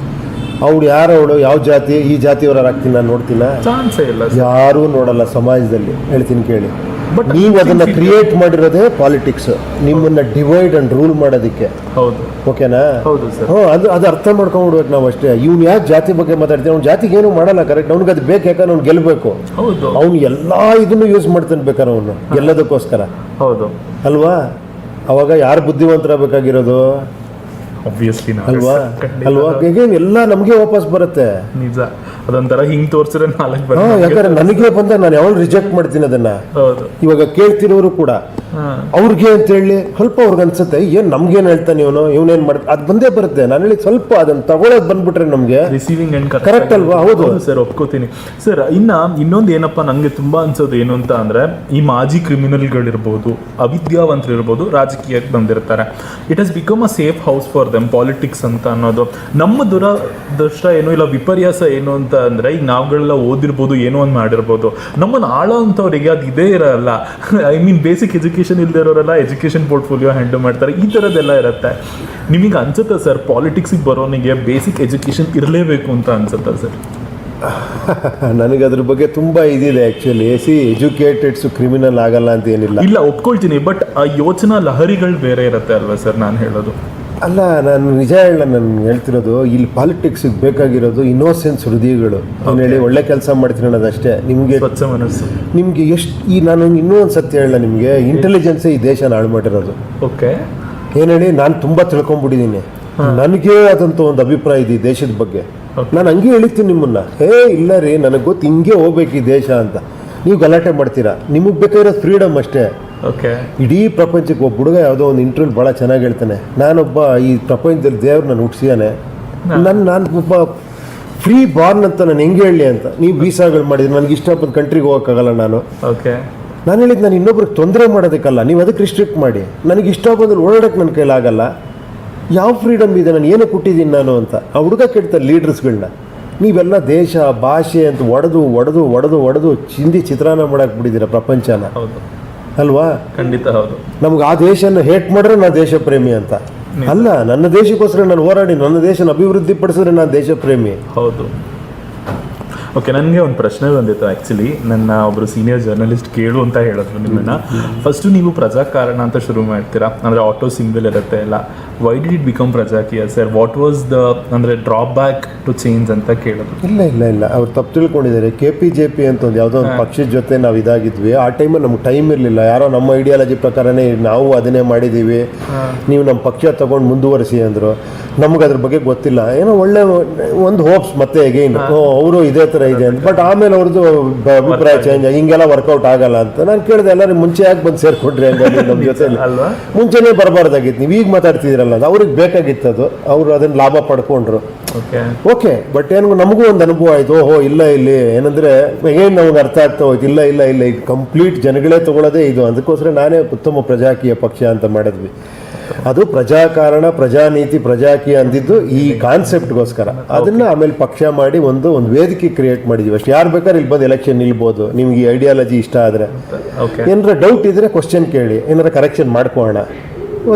ಅವಳು ಯಾರು ಅವಳು ಯಾವ ಜಾತಿ ಈ ಜಾತಿಯವ್ರು ಹಾಕ್ತೀನಿ ನಾನು ನೋಡ್ತೀನಿ? ಚಾನ್ಸೇ ಇಲ್ಲ ಯಾರೂ ನೋಡಲ್ಲ ಸಮಾಜದಲ್ಲಿ ಹೇಳ್ತೀನಿ ಕೇಳಿ. But ನೀವು ಅದನ್ನ ಕ್ರಿಯೇಟ್ ಮಾಡಿರೋದೇ ಪಾಲಿಟಿಕ್ಸ್ ನಿಮ್ಮನ್ನ ಡಿವೈಡ್ ಅಂಡ್ ರೂಲ್ ಮಾಡೋದಕ್ಕೆ. ಹೌದು. ಓಕೆನಾ? ಹೌದು ಸರ್. ಹ್ಞೂ ಅದು ಅದು ಅರ್ಥ ಮಾಡ್ಕೊಂಡ್ಬಿಡ್ಬೇಕು ನಾವು ಅಷ್ಟೇ. ಇವ್ನು ಯಾಕೆ ಜಾತಿ ಬಗ್ಗೆ ಮಾತಾಡ್ತೀವಿ ಅವ್ನು ಜಾತಿಗೆ ಏನು ಮಾಡಲ್ಲ ಕರೆಕ್ಟ್ ಅವ್ನಿಗೆ ಅದು ಬೇಕು ಯಾಕಂದ್ರೆ ಅವ್ನು ಗೆಲ್ಲಬೇಕು ಅವ್ನು ಎಲ್ಲ ಇದನ್ನು ಯೂಸ್ ಮಾಡ್ತಾನೆ ಬೇಕಾರೆ ಅವನು ಗೆಲ್ಲೋದಕ್ಕೋಸ್ಕರ. ಹೌದು. ಅಲ್ವಾ? ಅವಾಗ ಯಾರು ಬುದ್ಧಿವಂತರಾಗಬೇಕಾಗಿರೋದು? ಆಬ್ವಿಯಸ್ಲಿ ಅಲ್ವಾ? ಅಲ್ವಾ? ಎಲ್ಲ ನಮಗೆ ವಾಪಸ್ ಬರುತ್ತೆ. ನಿಜ. ಅದೊಂಥರ ಹಿಂಗ್ ತೋರ್ಸಿದ್ರೆ ನಾಲ್ಕು ಯಾಕಂದ್ರೆ ನನಗೆ ಬಂದ ನಾನು ಯಾವಾಗ ರಿಜೆಕ್ಟ್ ಮಾಡ್ತೀನಿ ಅದನ್ನ. ಹೌದು. ಇವಾಗ ಕೇಳ್ತಿರೋರು ಕೂಡ. ಅವ್ರಿಗೆ ಅಂತ ಹೇಳಿ ಸ್ವಲ್ಪ ಅವ್ರಿಗೆ ಅನ್ಸುತ್ತೆ ಏನ್ ನಮ್ಗೇನ್ ಹೇಳ್ತಾನೆ ಇವನು? ಇವನೇನ್ ಮಾಡ್ ಅದ್ ಬಂದೇ ಬರುತ್ತೆ. ನಾನು ಹೇಳಿ ಸ್ವಲ್ಪ ಅದನ್ನ ತಗೊಳ್ಳೋದು ಬಂದ್ಬಿಟ್ರೆ ನಮ್ಗೆ ರಿಸೀವಿಂಗ್ ಅಂಡ್ ಕರೆಕ್ಟ್ ಅಲ್ವಾ? ಹೌದು. ಸರ್ ಒಪ್ಕೋತೀನಿ. ಸರ್ ಇನ್ನ ಇನ್ನೊಂದು ಏನಪ್ಪ ನಂಗೆ ತುಂಬಾ ಅನ್ಸೋದು ಏನು ಅಂತ ಅಂದ್ರೆ ಈ ಮಾಜಿ ಕ್ರಿಮಿನಲ್ಗಳಿರ್ಬೋದು ಅವಿದ್ಯಾವಂತರು ಇರ್ಬೋದು ರಾಜಕೀಯಕ್ಕೆ ಬಂದಿರ್ತಾರೆ. It has become a safe house for them politics ಅಂತ ಅನ್ನೋದು. ನಮ್ಮ ದುರದೃಷ್ಟ ಏನು ಇಲ್ಲ ವಿಪರ್ಯಾಸ ಏನು ಅಂತ ಅಂದ್ರೆ ಈಗ ನಾವುಗಳೆಲ್ಲ ಓದಿರ್ಬೋದು ಏನೋ ಒಂದು ಮಾಡಿರ್ಬೋದು. ನಮ್ಮನ್ನ ಆಳೋ ಅಂಥವ್ರಿಗೆ ಅದು ಇದೇ ಇರಲ್ಲ. I mean basic education education ಇಲ್ಲದೆ ಇರೋರೆಲ್ಲ ಎಜುಕೇಶನ್ ಪೋರ್ಟ್ಫೋಲಿಯೋ ಹ್ಯಾಂಡಲ್ ಮಾಡ್ತಾರೆ. ಈ ಥರದ್ದೆಲ್ಲ ಇರುತ್ತೆ. ನಿಮಗೆ ಅನ್ಸುತ್ತಾ ಸರ್ ಪಾಲಿಟಿಕ್ಸಿಗೆ ಬರೋನಿಗೆ ಬೇಸಿಕ್ ಎಜುಕೇಶನ್ ಇರಲೇಬೇಕು ಅಂತ ಅನ್ಸುತ್ತಾ ಸರ್ <laughs> ನನಗೆ ಅದ್ರ ಬಗ್ಗೆ ತುಂಬ ಇದಿದೆ ಆ್ಯಕ್ಚುಲಿ ಸಿ ಎಜುಕೇಟೆಡ್ಸು ಕ್ರಿಮಿನಲ್ ಆಗಲ್ಲ ಅಂತ ಏನಿಲ್ಲ. ಇಲ್ಲ ಒಪ್ಕೊಳ್ತೀನಿ ಬಟ್ ಆ ಯೋಚನಾ ಲಹರಿಗಳು ಬೇರೆ ಇರುತ್ತೆ ಅಲ್ವಾ ಸರ್ ನಾನು ಹೇಳೋದು? ಅಲ್ಲ ನಾನು ನಿಜ ಹೇಳ ನಾನು ಹೇಳ್ತಿರೋದು ಇಲ್ಲಿ ಪಾಲಿಟಿಕ್ಸಿಗೆ ಬೇಕಾಗಿರೋದು ಇನ್ನೋಸೆನ್ಸ್ ಹೃದಯಗಳು. ಅವ್ನು ಹೇಳಿ ಒಳ್ಳೆ ಕೆಲಸ ಮಾಡ್ತೀನಿ ಅನ್ನೋದಷ್ಟೇ. ನಿಮಗೆ ನಿಮಗೆ ಎಷ್ಟು ಈ ನಾನು ಇನ್ನೂ ಒಂದು ಸತ್ಯ ಹೇಳ ನಿಮಗೆ ಇಂಟೆಲಿಜೆನ್ಸೇ ಈ ದೇಶ ಹಾಳು ಮಾಡಿರೋದು ಓಕೆ ಏನು ಹೇಳಿ ನಾನು ತುಂಬ ತಿಳ್ಕೊಂಬಿಟ್ಟಿದ್ದೀನಿ ನನಗೆ ಆದಂಥ ಒಂದು ಅಭಿಪ್ರಾಯ ಇದೆ ಈ ದೇಶದ ಬಗ್ಗೆ. ನಾನು ಹಂಗೆ ಹೇಳಿತೀನಿ ನಿಮ್ಮನ್ನ. ಹೇ ಇಲ್ಲ ರೀ ನನಗೆ ಗೊತ್ತು ಹಿಂಗೆ ಹೋಗ್ಬೇಕು ಈ ದೇಶ ಅಂತ. ನೀವು ಗಲಾಟೆ ಮಾಡ್ತೀರಾ? ನಿಮಗೆ ಬೇಕಾಗಿರೋದು ಫ್ರೀಡಮ್ ಅಷ್ಟೇ. ಓಕೆ ಇಡೀ ಪ್ರಪಂಚಕ್ಕೆ ಒಬ್ಬ ಹುಡುಗ ಯಾವುದೋ ಒಂದು ಇಂಟರ್ವ್ಯೂ ಭಾಳ ಚೆನ್ನಾಗಿ ಹೇಳ್ತಾನೆ. ನಾನೊಬ್ಬ ಈ ಪ್ರಪಂಚದಲ್ಲಿ ದೇವ್ರು ನಾನು ಹುಟ್ಟಿಸಿದಾನೆ ನನ್ನ ನಾನು ಒಬ್ಬ ಫ್ರೀ ಬಾರ್ನ್ ಅಂತ ನಾನು ಹೆಂಗೆ ಹೇಳಲಿ ಅಂತ. ನೀವು ವೀಸಾಗಳು ಮಾಡಿದ್ರೆ ನನಗೆ ಇಷ್ಟ ಬಂದ ಕಂಟ್ರಿಗೆ ಹೋಗೋಕ್ಕಾಗಲ್ಲ ನಾನು. ಓಕೆ ನಾನು ಹೇಳಿದ್ದು ನಾನು ಇನ್ನೊಬ್ರಿಗೆ ತೊಂದರೆ ಮಾಡೋದಕ್ಕಲ್ಲ ನೀವು ಅದಕ್ಕೆ ರಿಸ್ಟ್ರಿಕ್ಟ್ ಮಾಡಿ. ನನಗೆ ಇಷ್ಟ ಬಂದ್ರೆ ಓಡಾಡಕ್ಕೆ ನನ್ನ ಕೈಲಾಗಲ್ಲ. ಯಾವ ಫ್ರೀಡಮ್ ಇದೆ? ನಾನು ಏನು ಕೊಟ್ಟಿದ್ದೀನಿ ನಾನು ಅಂತ. ಆ ಹುಡುಗ ಕೆಡ್ತಾರೆ ಲೀಡರ್ಸ್ಗಳನ್ನ ನೀವೆಲ್ಲ ದೇಶ ಭಾಷೆ ಅಂತ ಒಡೆದು ಒಡೆದು ಒಡೆದು ಒಡೆದು ಚಿಂದಿ ಚಿತ್ರಾನ್ನ ಮಾಡಕ್ಕೆ ಬಿಟ್ಟಿದ್ದೀರ ಪ್ರಪಂಚನ. ಹೌದು. ಅಲ್ವಾ? ಖಂಡಿತ ಹೌದು. ನಮ್ಗೆ ಆ ದೇಶನ ಹೇಟ್ ಮಾಡಿದ್ರೆ ನಾ ದೇಶ ಪ್ರೇಮಿ ಅಂತ ಅಲ್ಲ ನನ್ನ ದೇಶಕ್ಕೋಸ್ಕರ ನಾನು ಹೋರಾಡಿ ನನ್ನ ದೇಶನ ಅಭಿವೃದ್ಧಿ ಪಡಿಸಿದ್ರೆ ನಾನು ದೇಶ ಪ್ರೇಮಿ ಹೌದು. ಓಕೆ ನನಗೆ ಒಂದು ಪ್ರಶ್ನೆ ಬಂದಿತ್ತು ಆ್ಯಕ್ಚುಲಿ ನನ್ನ ಒಬ್ಬರು ಸೀನಿಯರ್ ಜರ್ನಲಿಸ್ಟ್ ಕೇಳು ಅಂತ ಹೇಳಿದ್ರು ನಿಮ್ಮನ್ನು. ಫಸ್ಟು ನೀವು ಪ್ರಜಾಕಾರಣ ಅಂತ ಶುರು ಮಾಡ್ತೀರಾ? ಅಂದರೆ ಆಟೋ ಸಿಂಬಲ್ ಇರುತ್ತೆ ಎಲ್ಲ. Why did it become Prajakiya sir what was the ಅಂದರೆ ಡ್ರಾಬ್ಯಾಕ್ ಟು ಚೇಂಜ್ ಅಂತ ಕೇಳಿದ್ರು. ಇಲ್ಲ ಇಲ್ಲ ಇಲ್ಲ. ಅವ್ರು ತಪ್ಪು ತಿಳ್ಕೊಂಡಿದ್ದಾರೆ. ಕೆ ಪಿ ಜೆ ಪಿ ಅಂತ ಒಂದು ಯಾವುದೋ ಒಂದು ಪಕ್ಷದ ಜೊತೆ ನಾವು ಇದಾಗಿದ್ವಿ. ಆ ಟೈಮಲ್ಲಿ ನಮ್ಗೆ ಟೈಮ್ ಇರಲಿಲ್ಲ. ಯಾರೋ ನಮ್ಮ ಐಡಿಯಾಲಜಿ ಪ್ರಕಾರನೇ ನಾವು ಅದನ್ನೇ ಮಾಡಿದ್ದೀವಿ ನೀವು ನಮ್ಮ ಪಕ್ಷ ತಗೊಂಡು ಮುಂದುವರಿಸಿ ಅಂದರು. ನಮ್ಗೆ ಅದ್ರ ಬಗ್ಗೆ ಗೊತ್ತಿಲ್ಲ. ಏನೋ ಒಳ್ಳೆ ಒಂದು ಹೋಪ್ಸ್ ಮತ್ತೆ ಅಗೈನ್ ಅವರು ಇದೇ ತರ ಇದೆ ಅಂತ. ಬಟ್ ಆಮೇಲೆ ಅವ್ರದ್ದು ಅಭಿಪ್ರಾಯ ಚೇಂಜ್ ಹಿಂಗೆಲ್ಲ ವರ್ಕೌಟ್ ಆಗಲ್ಲ ಅಂತ. ನಾನು ಕೇಳಿದೆ ಎಲ್ಲರೂ ಮುಂಚೆ ಯಾಕೆ ಬಂದು ಸೇರ್ಕೊಂಡ್ರಿ ಅಂತ ನಮ್ಮ <laughs> ಜೊತೆ ಮುಂಚೆನೇ ಬರಬಾರ್ದಾಗಿತ್ತು. ನೀವು ಈಗ ಮಾತಾಡ್ತಿದ್ದೀರಲ್ಲ ಅದು ಅವ್ರಿಗೆ ಬೇಕಾಗಿತ್ತು ಅದು ಅವರು ಅದನ್ನ ಲಾಭ ಪಡ್ಕೊಂಡ್ರು. ಓಕೆ ಬಟ್ ಏನು ನಮಗೂ ಒಂದು ಅನುಭವ ಆಯ್ತು. ಓಹೋ ಇಲ್ಲ ಇಲ್ಲಿ. ಏನಂದ್ರೆ ಏನ್ ನಮ್ಗೆ ಅರ್ಥ ಆಗ್ತಾ ಹೋಯ್ತು. ಇಲ್ಲ ಇಲ್ಲ ಇಲ್ಲ. ಈಗ ಕಂಪ್ಲೀಟ್ ಜನಗಳೇ ತಗೊಳ್ಳೋದೇ ಇದು. ಅದಕ್ಕೋಸ್ಕರ ನಾನೇ ಉತ್ತಮ ಪ್ರಜಾಕೀಯ ಪಕ್ಷ ಅಂತ ಮಾಡಿದ್ವಿ. ಅದು ಪ್ರಜಾಕಾರಣ ಪ್ರಜಾನೀತಿ ಪ್ರಜಾಕೀಯ ಅಂದಿದ್ದು ಈ ಕಾನ್ಸೆಪ್ಟ್ಗೋಸ್ಕರ. ಅದನ್ನ ಆಮೇಲೆ ಪಕ್ಷ ಮಾಡಿ ಒಂದು ಒಂದು ವೇದಿಕೆ ಕ್ರಿಯೇಟ್ ಮಾಡಿದ್ವಿ. ಅಷ್ಟು ಯಾರು ಬೇಕಾದ್ರೆ ಇಲ್ಲಿ ಬಂದು ಎಲೆಕ್ಷನ್ ನಿಲ್ಬೋದು. ನಿಮ್ಗೆ ಈ ಐಡಿಯಾಲಜಿ ಇಷ್ಟ ಆದರೆ. ಓಕೆ ಏನಾರ ಡೌಟ್ ಇದ್ರೆ ಕ್ವಶನ್ ಕೇಳಿ. ಏನಾರ ಕರೆಕ್ಷನ್ ಮಾಡ್ಕೋಣ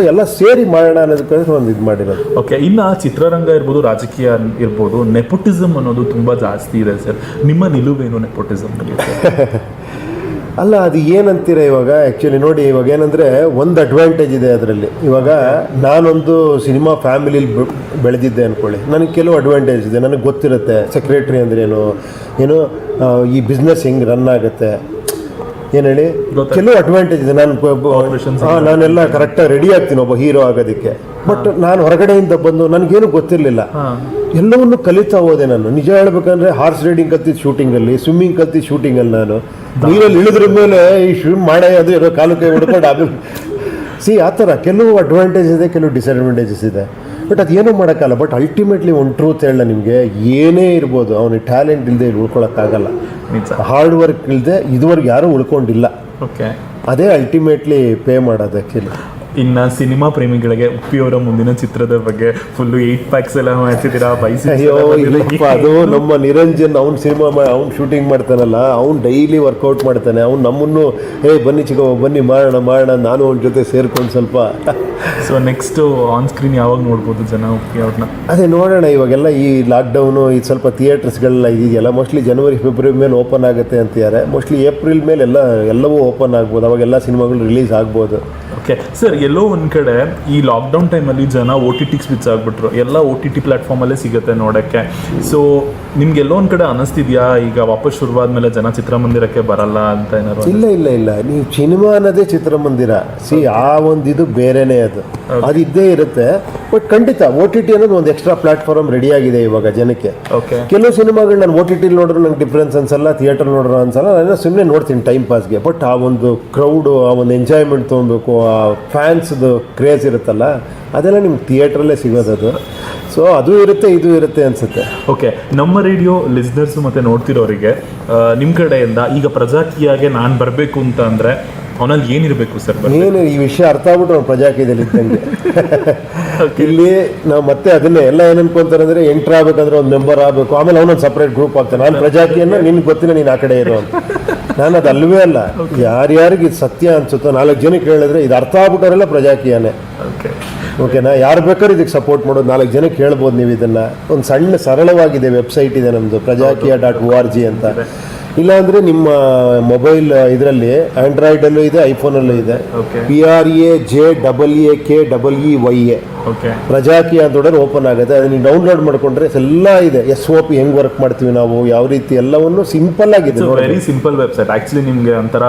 ಎಲ್ಲ ಸೇರಿ ಮಾಡೋಣ ಅನ್ನೋದಕ್ಕೋಸ್ಕರ ಒಂದು ಇದು ಮಾಡಿರೋದು. ಓಕೆ ಇನ್ನು ಚಿತ್ರರಂಗ ಇರ್ಬೋದು ರಾಜಕೀಯ ಇರ್ಬೋದು ನೆಪೋಟಿಸಮ್ ಅನ್ನೋದು ತುಂಬ ಜಾಸ್ತಿ ಇದೆ ಸರ್. ನಿಮ್ಮ ನಿಲುವೇನು ನೆಪೋಟಿಸಮ್ <laughs> ಅಲ್ಲ ಅದು ಏನಂತೀರ ಇವಾಗ? ಆ್ಯಕ್ಚುಲಿ ನೋಡಿ ಇವಾಗ ಏನಂದರೆ ಒಂದು ಅಡ್ವಾಂಟೇಜ್ ಇದೆ ಅದರಲ್ಲಿ. ಇವಾಗ ನಾನೊಂದು ಸಿನಿಮಾ ಫ್ಯಾಮಿಲಿಲಿ ಬೆಳೆದಿದ್ದೆ ಅಂದ್ಕೊಳ್ಳಿ ನನಗೆ ಕೆಲವು ಅಡ್ವಾಂಟೇಜ್ ಇದೆ. ನನಗೆ ಗೊತ್ತಿರುತ್ತೆ. ಸೆಕ್ರೆಟ್ರಿ ಅಂದ್ರೇನು ಏನು? ಈ ಬಿಸ್ನೆಸ್ ಹೆಂಗೆ ರನ್ ಆಗುತ್ತೆ? ಏನು ಹೇಳಿ? ಕೆಲವು ಅಡ್ವಾಂಟೇಜ್ ಇದೆ. ನಾನು ನಾನೆಲ್ಲ ಕರೆಕ್ಟಾಗಿ ರೆಡಿ ಆಗ್ತೀನಿ ಒಬ್ಬ ಹೀರೋ ಆಗೋದಕ್ಕೆ. ಬಟ್ ನಾನು ಹೊರಗಡೆಯಿಂದ ಬಂದು ನನಗೇನು ಗೊತ್ತಿರಲಿಲ್ಲ. ಎಲ್ಲವನ್ನು ಕಲಿತಾ ಹೋದೆ ನಾನು. ನಿಜ ಹೇಳ್ಬೇಕಂದ್ರೆ ಹಾರ್ಸ್ ರೈಡಿಂಗ್ ಕಲ್ತಿದ್ದು ಶೂಟಿಂಗಲ್ಲಿ ಸ್ವಿಮ್ಮಿಂಗ್ ಕಲ್ತಿದ್ದು ಶೂಟಿಂಗಲ್ಲಿ ನಾನು. ನೀರಲ್ಲಿ ಇಳಿದ್ರ ಮೇಲೆ ಈ ಸ್ವಿಮ್ ಮಾಡೇ ಅದು ಇರೋ ಕಾಲು ಕೈ ಹೊಡ್ಕೊಂಡು ಅದು ಸಿ ಆ ಥರ ಕೆಲವು ಅಡ್ವಾಂಟೇಜ್ ಇದೆ ಕೆಲವು ಡಿಸ್ಅಡ್ವಾಂಟೇಜಸ್ ಇದೆ. ಬಟ್ ಅದು ಏನೂ ಮಾಡೋಕ್ಕಲ್ಲ ಬಟ್ ಅಲ್ಟಿಮೇಟ್ಲಿ ಒಂದು ಟ್ರೂತ್ ಹೇಳ ನಿಮಗೆ ಏನೇ ಇರ್ಬೋದು ಅವನಿಗೆ ಟ್ಯಾಲೆಂಟ್ ಇಲ್ಲದೆ ಉಳ್ಕೊಳಕ್ಕಾಗಲ್ಲ. ಹಾರ್ಡ್ ವರ್ಕ್ ಇಲ್ಲದೆ ಇದುವರೆಗೆ ಯಾರೂ ಉಳ್ಕೊಂಡಿಲ್ಲ. ಓಕೆ ಅದೇ ಅಲ್ಟಿಮೇಟ್ಲಿ ಪೇ ಮಾಡೋದಕ್ಕೆ. ಆ್ಯಕ್ಚುಲಿ ಇನ್ನ ಸಿನಿಮಾ ಪ್ರೇಮಿಗಳಿಗೆ ಉಪ್ಪಿಯವರ ಮುಂದಿನ ಚಿತ್ರದ ಬಗ್ಗೆ ಫುಲ್ಲು ಏಟ್ ಪ್ಯಾಕ್ಸ್ ಎಲ್ಲ ಮಾಡ್ತಿದ್ದೀರಾ ಅದು ನಮ್ಮ ನಿರಂಜನ್ ಅವ್ನು ಸಿನಿಮಾ ಅವ್ನು ಶೂಟಿಂಗ್ ಮಾಡ್ತಾನಲ್ಲ ಅವ್ನು ಡೈಲಿ ವರ್ಕೌಟ್ ಮಾಡ್ತಾನೆ. ಅವ್ನು ನಮ್ಮನ್ನು ಏ ಬನ್ನಿ ಚಿಕ್ಕ ಬನ್ನಿ ಮಾಡೋಣ ಮಾಡೋಣ ನಾನು ಅವ್ನ ಜೊತೆ ಸೇರ್ಕೊಂಡು ಸ್ವಲ್ಪ. ಸೊ ನೆಕ್ಸ್ಟ್ ಆನ್ ಸ್ಕ್ರೀನ್ ಯಾವಾಗ ನೋಡ್ಬೋದು ಜನ? ಅವ್ರನ್ನ ಅದೇ ನೋಡೋಣ ಇವಾಗೆಲ್ಲ ಈ ಲಾಕ್ಡೌನು ಈ ಸ್ವಲ್ಪ ಥಿಯೇಟರ್ಸ್ಗಳೆಲ್ಲ ಇದೆಯಲ್ಲ ಮೋಸ್ಟ್ಲಿ ಜನವರಿ ಫೆಬ್ರವರಿ ಮೇಲೆ ಓಪನ್ ಆಗುತ್ತೆ ಅಂತಿದ್ದಾರೆ ಮೋಸ್ಟ್ಲಿ ಏಪ್ರಿಲ್ ಮೇಲೆ ಎಲ್ಲ ಎಲ್ಲವೂ ಓಪನ್ ಆಗ್ಬೋದು. ಅವಾಗೆಲ್ಲ ಸಿನಿಮಾಗಳು ರಿಲೀಸ್ ಆಗ್ಬೋದು. ಓಕೆ ಸರ್ ಎಲ್ಲೋ ಒಂದು ಕಡೆ ಈ ಲಾಕ್ಡೌನ್ ಟೈಮಲ್ಲಿ ಜನ ಓ ಟಿ ಟಿಗೆ ಸ್ವಿಚ್ ಆಗ್ಬಿಟ್ರು. ಎಲ್ಲ ಓ ಟಿ ಟಿ ಪ್ಲಾಟ್ಫಾರ್ಮಲ್ಲೇ ಸಿಗುತ್ತೆ ನೋಡೋಕ್ಕೆ. ಸೊ ನಿಮ್ಗೆ ಎಲ್ಲೋ ಒಂದು ಕಡೆ ಅನಿಸ್ತಿದ್ಯಾ? ಈಗ ವಾಪಸ್ ಶುರುವಾದ್ಮೇಲೆ ಜನ ಚಿತ್ರಮಂದಿರಕ್ಕೆ ಬರಲ್ಲ ಅಂತ ಏನಾದ್ರು ಇಲ್ಲ ಇಲ್ಲ ಇಲ್ಲ. ನೀವು ಸಿನಿಮಾ ಅನ್ನೋದೇ ಚಿತ್ರಮಂದಿರ. ಸಿ ಆ ಒಂದು ಇದು ಬೇರೆನೇ ಅದು. ಅದು ಇದ್ದೇ ಇರುತ್ತೆ. ಬಟ್ ಖಂಡಿತ ಒ ಟಿ ಟಿ ಅನ್ನೋದು ಒಂದು ಎಕ್ಸ್ಟ್ರಾ ಪ್ಲಾಟ್ಫಾರ್ಮ್ ರೆಡಿ ಆಗಿದೆ ಇವಾಗ ಜನಕ್ಕೆ. ಕೆಲವು ಸಿನಿಮಾಗಳು ನಾನು ಓ ಟಿ ಟಿಲಿ ನೋಡಿದ್ರೆ ನಂಗೆ ಡಿಫ್ರೆನ್ಸ್ ಅನ್ಸಲ್ಲ ಥಿಯೇಟರ್ ನೋಡ್ರು ಅನ್ಸಲ್ಲ ನಾನು ಸುಮ್ಮನೆ ನೋಡ್ತೀನಿ ಟೈಮ್ ಪಾಸ್ಗೆ ಬಟ್ ಆ ಒಂದು ಕ್ರೌಡು ಆ ಒಂದು ಎಂಜಾಯ್ಮೆಂಟ್ ತೊಗೊಬೇಕು ಆ ಫ್ಯಾನ್ಸ್ದು ಕ್ರೇಜ್ ಇರುತ್ತಲ್ಲ ಅದೆಲ್ಲ ನಿಮ್ಗೆ ಥಿಯೇಟ್ರಲ್ಲೇ ಸಿಗೋದದು. ಸೊ ಅದು ಇರುತ್ತೆ ಇದು ಇರುತ್ತೆ ಅನ್ಸುತ್ತೆ. ಓಕೆ ನಮ್ಮ ರೇಡಿಯೋ ಲಿಸ್ನರ್ಸ್ ಮತ್ತೆ ನೋಡ್ತಿರೋರಿಗೆ ನಿಮ್ಮ ಕಡೆಯಿಂದ ಈಗ ಪ್ರಜಾಕೀಯಾಗೆ ನಾನು ಬರಬೇಕು ಅಂತ ಅಂದರೆ ಅವನಲ್ಲಿ ಏನಿರಬೇಕು ಸರ್ ಏನು ಈ ವಿಷಯ ಅರ್ಥ ಆಗ್ಬಿಟ್ಟು ಅವ್ನು ಪ್ರಜಾಕೀಯದಲ್ಲಿ ಇದ್ದಂಗೆ. <laughs> ಇಲ್ಲಿ ನಾವು ಮತ್ತೆ ಅದನ್ನೇ ಎಲ್ಲ ಏನನ್ಕೊಂತಾರೆ ಅನ್ಕೊಂತಾರೆ ಅಂದ್ರೆ ಎಂಟ್ರ್ ಆಗ್ಬೇಕಂದ್ರೆ ಒಂದು ಮೆಂಬರ್ ಆಗಬೇಕು. ಆಮೇಲೆ ಅವನೊಂದು ಸಪ್ರೇಟ್ ಗ್ರೂಪ್ ಆಗ್ತಾನೆ. ನಾನು ಪ್ರಜಾಕೀಯನ ನಿನ್ಗೆ ಗೊತ್ತಿಲ್ಲ ನೀನು ಆ ಕಡೆ ಇರೋ ಅಂತ. <laughs> ನಾನು ಅದು ಅಲ್ವೇ ಅಲ್ಲ. ಯಾರ್ಯಾರಿಗೆ ಇದು ಸತ್ಯ ಅನ್ಸುತ್ತೋ ನಾಲ್ಕು ಜನಕ್ಕೆ ಹೇಳಿದ್ರೆ ಇದು ಅರ್ಥ ಆಗ್ಬಿಟ್ಟವರೆಲ್ಲ ಪ್ರಜಾಕೀಯನೇ. ಓಕೆ ಓಕೆನಾ ಯಾರು ಬೇಕಾದ್ರೂ ಇದಕ್ಕೆ ಸಪೋರ್ಟ್ ಮಾಡೋದು. ನಾಲ್ಕು ಜನಕ್ಕೆ ಹೇಳ್ಬೋದು ನೀವು ಇದನ್ನ. ಒಂದು ಸಣ್ಣ ಸರಳವಾಗಿದೆ ವೆಬ್ಸೈಟ್ ಇದೆ ನಮ್ಮದು Prajakiya dot O R G ಅಂತ ಇಲ್ಲಾಂದ್ರೆ ನಿಮ್ಮ ಮೊಬೈಲ್ ಇದರಲ್ಲಿ ಆ್ಯಂಡ್ರಾಯ್ಡಲ್ಲೂ ಇದೆ ಐಫೋನಲ್ಲೂ ಇದೆ. P R A J double A K double E Y A okay Prajakiya ಅಂತ ಓಪನ್ ಆಗುತ್ತೆ. ಅದನ್ನ ಡೌನ್ಲೋಡ್ ಮಾಡ್ಕೊಂಡ್ರೆ ಎಲ್ಲ ಇದೆ. ಎಸ್ ಓ ಪಿ ಹೆಂಗ್ ವರ್ಕ್ ಮಾಡ್ತೀವಿ ನಾವು ಯಾವ ರೀತಿ ಎಲ್ಲವನ್ನು ಸಿಂಪಲ್ ಆಗಿದೆ ವೆರಿ ಸಿಂಪಲ್ ವೆಬ್ಸೈಟ್ ಆಕ್ಚುಲಿ ನಿಮಗೆ ಒಂಥರ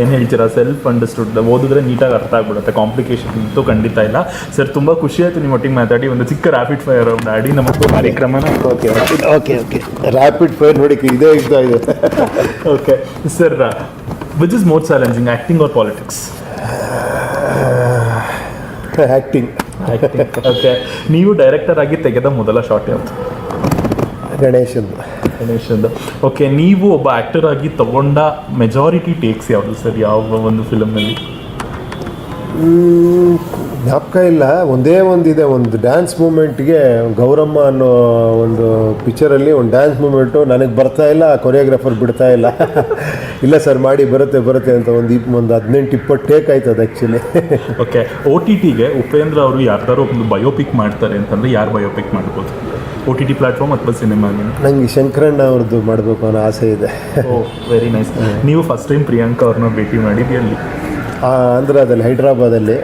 ಏನು ಹೇಳ್ತೀರಾ? ಸೆಲ್ಫ್ ಅಂಡರ್ಸ್ಟುಡ್ ಓದಿದ್ರೆ ನೀಟಾಗಿ ಅರ್ಥ ಆಗ್ಬಿಡುತ್ತೆ. ಕಾಂಪ್ಲಿಕೇಶನ್ ಅಂತೂ ಖಂಡಿತ ಇಲ್ಲ. ಸರ್ ತುಂಬಾ ಖುಷಿ ಆಯ್ತು ನಿಮ್ಮ ಒಟ್ಟಿಗೆ ಮಾತಾಡಿ. ಒಂದು ಚಿಕ್ಕ ರ್ಯಾಪಿಡ್ ಫೈರ್ ರೌಂಡ್ ಆಡಿ ನಮ್ಮ ಕಾರ್ಯಕ್ರಮನ. Okay okay okay rapid fire ನೋಡಿ ಇದೇ ಇದ್ದ ಇದೆ. Okay sir which is more challenging acting or politics acting okay ನೀವು ಡೈರೆಕ್ಟರ್ ಆಗಿ ತೆಗೆದ ಮೊದಲ ಶಾರ್ಟ್ ಯಾವುದು? ಗಣೇಶಂದು. ಗಣೇಶಂದು. ಓಕೆ ನೀವು ಒಬ್ಬ ಆಕ್ಟರ್ ಆಗಿ ತಗೊಂಡ ಮೆಜಾರಿಟಿ ಟೇಕ್ಸ್ ಯಾವುದು ಸರ್? ಯಾವ ಒಂದು ಫಿಲಮ್ನಲ್ಲಿ ಜ್ಞಾಪಕ ಇಲ್ಲ. ಒಂದೇ ಒಂದಿದೆ ಒಂದು ಡ್ಯಾನ್ಸ್ ಮೂಮೆಂಟ್ಗೆ ಗೌರಮ್ಮ ಅನ್ನೋ ಒಂದು ಪಿಕ್ಚರಲ್ಲಿ ಒಂದು ಡ್ಯಾನ್ಸ್ ಮೂಮೆಂಟು ನನಗೆ ಬರ್ತಾ ಇಲ್ಲ ಕೊರಿಯೋಗ್ರಾಫರ್ ಬಿಡ್ತಾ ಇಲ್ಲ. <laughs> ಇಲ್ಲ ಸರ್ ಮಾಡಿ ಬರುತ್ತೆ ಬರುತ್ತೆ ಅಂತ ಒಂದು ಇಪ್ ಒಂದು ಹದಿನೆಂಟು ಇಪ್ಪತ್ತು ಟೇಕ್ ಆಯ್ತದ ಆ್ಯಕ್ಚುಲಿ ಓಕೆ ಓ ಟಿ ಟಿಗೆ ಉಪೇಂದ್ರ ಅವರು ಯಾರ್ದಾರು ಒಂದು ಬಯೋಪಿಕ್ ಮಾಡ್ತಾರೆ ಅಂತಂದರೆ ಯಾರು ಬಯೋಪಿಕ್ ಮಾಡ್ಬೋದು? ಓ ಟಿ ಟಿ ಪ್ಲಾಟ್ಫಾರ್ಮ್ ಅಥವಾ ಸಿನಿಮಾ ನನಗೆ ಶಂಕರಣ್ಣ ಅವ್ರದ್ದು ಮಾಡಬೇಕು ಅನ್ನೋ ಆಸೆ ಇದೆ. ಓ ವೆರಿ ನೈಸ್ ನೀವು ಫಸ್ಟ್ ಟೈಮ್ ಪ್ರಿಯಾಂಕಾ ಅವ್ರನ್ನ ಭೇಟಿ ಮಾಡಿದ್ರಿ ಅಲ್ಲಿ? ಆಂಧ್ರದಲ್ಲಿ ಹೈದ್ರಾಬಾದಲ್ಲಿ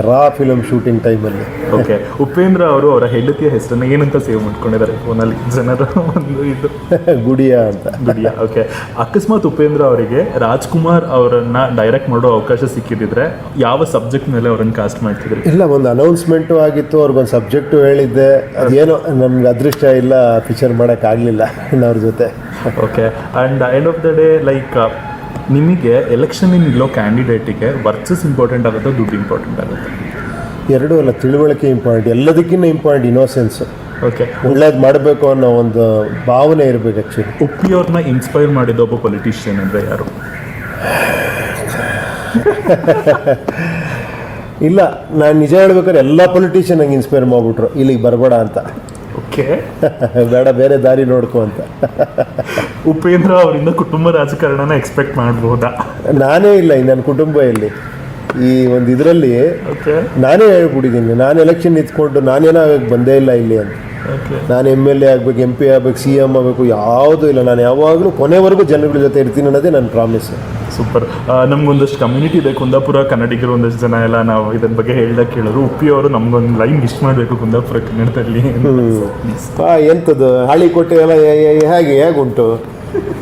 ರಾ ಫಿಲಮ್ ಶೂಟಿಂಗ್ ಟೈಮಲ್ಲಿ ಓಕೆ ಉಪೇಂದ್ರ ಅವರು ಅವರ ಹೆಂಡತಿಯ ಹೆಸರನ್ನ ಏನಂತ ಸೇವ್ ಮಾಡ್ಕೊಂಡಿದ್ದಾರೆ ಫೋನಲ್ಲಿ? ಜನರ ಒಂದು ಇದು. <laughs> ಗುಡಿಯ ಅಂತ. ಗುಡಿಯಾ ಓಕೆ ಅಕಸ್ಮಾತ್ ಉಪೇಂದ್ರ ಅವರಿಗೆ ರಾಜ್ಕುಮಾರ್ ಅವರನ್ನ ಡೈರೆಕ್ಟ್ ಮಾಡೋ ಅವಕಾಶ ಸಿಕ್ಕಿದ್ರೆ ಯಾವ ಸಬ್ಜೆಕ್ಟ್ ಮೇಲೆ ಅವ್ರನ್ನ ಕಾಸ್ಟ್ ಮಾಡ್ತಿದ್ರು? ಇಲ್ಲ ಒಂದು ಅನೌನ್ಸ್ಮೆಂಟು ಆಗಿತ್ತು ಅವ್ರಿಗೊಂದು ಸಬ್ಜೆಕ್ಟು ಹೇಳಿದ್ದೆ. ಅದೇನೋ ನಮ್ಗೆ ಅದೃಷ್ಟ ಇಲ್ಲ ಪಿಕ್ಚರ್ ಮಾಡೋಕ್ಕಾಗಲಿಲ್ಲ ಅವ್ರ ಜೊತೆ. Okay and end of the day like ನಿಮಗೆ ಎಲೆಕ್ಷನ್ ಇಲ್ಲೋ ಕ್ಯಾಂಡಿಡೇಟಿಗೆ ವರ್ಚಸ್ ಇಂಪಾರ್ಟೆಂಟ್ ಆಗುತ್ತೆ ದುಡ್ಡು ಇಂಪಾರ್ಟೆಂಟ್ ಆಗುತ್ತೆ. ಎರಡೂ ಅಲ್ಲ ತಿಳುವಳಿಕೆ ಇಂಪಾರ್ಟೆಂಟ್ ಎಲ್ಲದಕ್ಕಿಂತ ಇಂಪಾರ್ಟೆಂಟ್ ಇನೋಸೆನ್ಸ್ ಓಕೆ ಒಳ್ಳೇದು ಮಾಡಬೇಕು ಅನ್ನೋ ಒಂದು ಭಾವನೆ ಇರಬೇಕು ಆ್ಯಕ್ಚುಲಿ ಉಪ್ಪಿ ಅವ್ರನ್ನ ಇನ್ಸ್ಪೈರ್ ಮಾಡಿದ ಒಬ್ಬ ಪೊಲಿಟಿಷಿಯನ್ ಅಂದರೆ ಯಾರು? <laughs> ಇಲ್ಲ ನಾನು ನಿಜ ಹೇಳ್ಬೇಕಾದ್ರೆ ಎಲ್ಲ ಪೊಲಿಟಿಷಿಯನ್ ಹಂಗೆ ಇನ್ಸ್ಪೈರ್ ಮಾಡಿಬಿಟ್ರು. ಇಲ್ಲಿಗೆ ಬರಬೇಡ ಅಂತ. ಓಕೆ <laughs> ಬೇಡ ಬೇರೆ ದಾರಿ ನೋಡ್ಕೊ ಅಂತ. <laughs> ಉಪೇಂದ್ರ ಅವರಿಂದ ಕುಟುಂಬ ರಾಜಕಾರಣನ ಎಕ್ಸ್ಪೆಕ್ಟ್ ಮಾಡಬಹುದಾ ನಾನೇ ಇಲ್ಲ ಈ ನನ್ನ ಕುಟುಂಬ ಇಲ್ಲಿ ಈ ಒಂದು ಇದರಲ್ಲಿ ನಾನೇ ಹೇಳ್ಬಿಟ್ಟಿದ್ದೀನಿ ನಾನು ಎಲೆಕ್ಷನ್ ನಿಂತ್ಕೊಂಡು ನಾನೇನೋ ಆಗಕ್ಕೆ ಬಂದೇ ಇಲ್ಲ ಇಲ್ಲಿ ಅಂತ. ನಾನು ಎಂ ಎಲ್ ಎ ಆಗಬೇಕು ಎಂ ಪಿ ಆಗಬೇಕು ಸಿ ಎಂ ಆಗಬೇಕು ಯಾವುದೂ ಇಲ್ಲ. ನಾನು ಯಾವಾಗಲೂ ಕೊನೆವರೆಗೂ ಜನಗಳ ಜೊತೆ ಇರ್ತೀನಿ ಅನ್ನೋದೇ ನನ್ನ ಪ್ರಾಮಿಸ್ ಸೂಪರ್ ನಮ್ಗೊಂದಷ್ಟು ಕಮ್ಯುನಿಟಿ ಇದೆ. ಕುಂದಾಪುರ ಕನ್ನಡಿಗರು ಒಂದಷ್ಟು ಜನ ಎಲ್ಲ ನಾವು ಇದ್ರ ಬಗ್ಗೆ ಹೇಳ್ದಾಗ ಕೇಳೋರು. ಉಪ್ಪಿ ಅವರು ನಮ್ಗೊಂದು ಲೈನ್ ಇಷ್ಟ ಮಾಡಬೇಕು ಕುಂದಾಪುರ ಕನ್ನಡದಲ್ಲಿ ಎಂಥದ್ದು ಹಳ್ಳಿ ಕೊಟ್ಟೆ ಎಲ್ಲ ಹೇಗೆ, ಹೇಗುಂಟು?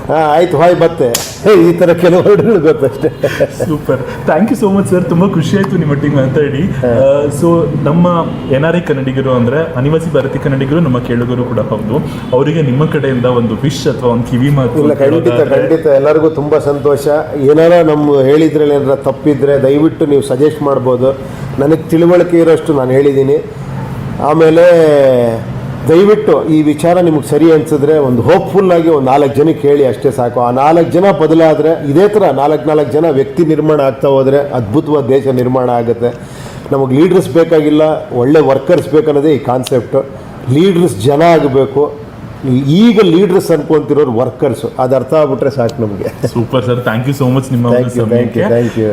ಹಾಂ ಆಯ್ತು ಹಾಯ್ ಬತ್ತೆ ಈ ಥರ ಕೆಲವು ವರ್ಡ್ಗಳು ಗೊತ್ತಷ್ಟೇ. Super thank you so much sir ತುಂಬ ಖುಷಿ ಆಯಿತು ಅಂತ ಹೇಳಿ ಸೊ ನಮ್ಮ ಎನ್ ಆರ್ ಐ ಕನ್ನಡಿಗರು ಅಂದರೆ ಅನಿವಾಸಿ ಭಾರತೀಯ ಕನ್ನಡಿಗರು ನಮ್ಮ ಕೇಳುಗರು ಕೂಡ ಹೌದು. ಅವರಿಗೆ ನಿಮ್ಮ ಕಡೆಯಿಂದ ಒಂದು ವಿಶ್ ಅಥವಾ ಒಂದು ಕಿವಿ ಮಾತು ಇಲ್ಲ ಖಂಡಿತ ಖಂಡಿತ. ಎಲ್ಲರಿಗೂ ತುಂಬ ಸಂತೋಷ. ಏನಾರ ನಮ್ಮ ಹೇಳಿದ್ರಲ್ಲಿ ಏನಾರ ತಪ್ಪಿದ್ರೆ ದಯವಿಟ್ಟು ನೀವು ಸಜೆಸ್ಟ್ ಮಾಡ್ಬೋದು. ನನಗೆ ತಿಳುವಳಿಕೆ ಇರೋಷ್ಟು ನಾನು ಹೇಳಿದ್ದೀನಿ. ಆಮೇಲೆ ದಯವಿಟ್ಟು ಈ ವಿಚಾರ ನಿಮಗೆ ಸರಿ ಅನಿಸಿದ್ರೆ ಒಂದು ಹೋಪ್ಫುಲ್ಲಾಗಿ ಒಂದು ನಾಲ್ಕು ಜನಕ್ಕೆ ಹೇಳಿ ಅಷ್ಟೇ ಸಾಕು. ಆ ನಾಲ್ಕು ಜನ ಬದಲಾದರೆ ಇದೇ ಥರ ನಾಲ್ಕು ನಾಲ್ಕು ಜನ ವ್ಯಕ್ತಿ ನಿರ್ಮಾಣ ಆಗ್ತಾ ಹೋದರೆ ಅದ್ಭುತವಾದ ದೇಶ ನಿರ್ಮಾಣ ಆಗುತ್ತೆ. ನಮಗೆ ಲೀಡರ್ಸ್ ಬೇಕಾಗಿಲ್ಲ ಒಳ್ಳೆ ವರ್ಕರ್ಸ್ ಬೇಕನ್ನೋದೇ ಈ ಕಾನ್ಸೆಪ್ಟು ಲೀಡರ್ಸ್ ಜನ ಆಗಬೇಕು. ಈಗ ಲೀಡರ್ಸ್ ಅನ್ಕೊಂತಿರೋರು ವರ್ಕರ್ಸ್ ಅದು ಅರ್ಥ ಆಗ್ಬಿಟ್ರೆ ಸಾಕು ನಮಗೆ. Super sir thank you so much ನಿಮ್ಮ ಥ್ಯಾಂಕ್ ಯು ಥ್ಯಾಂಕ್ ಯು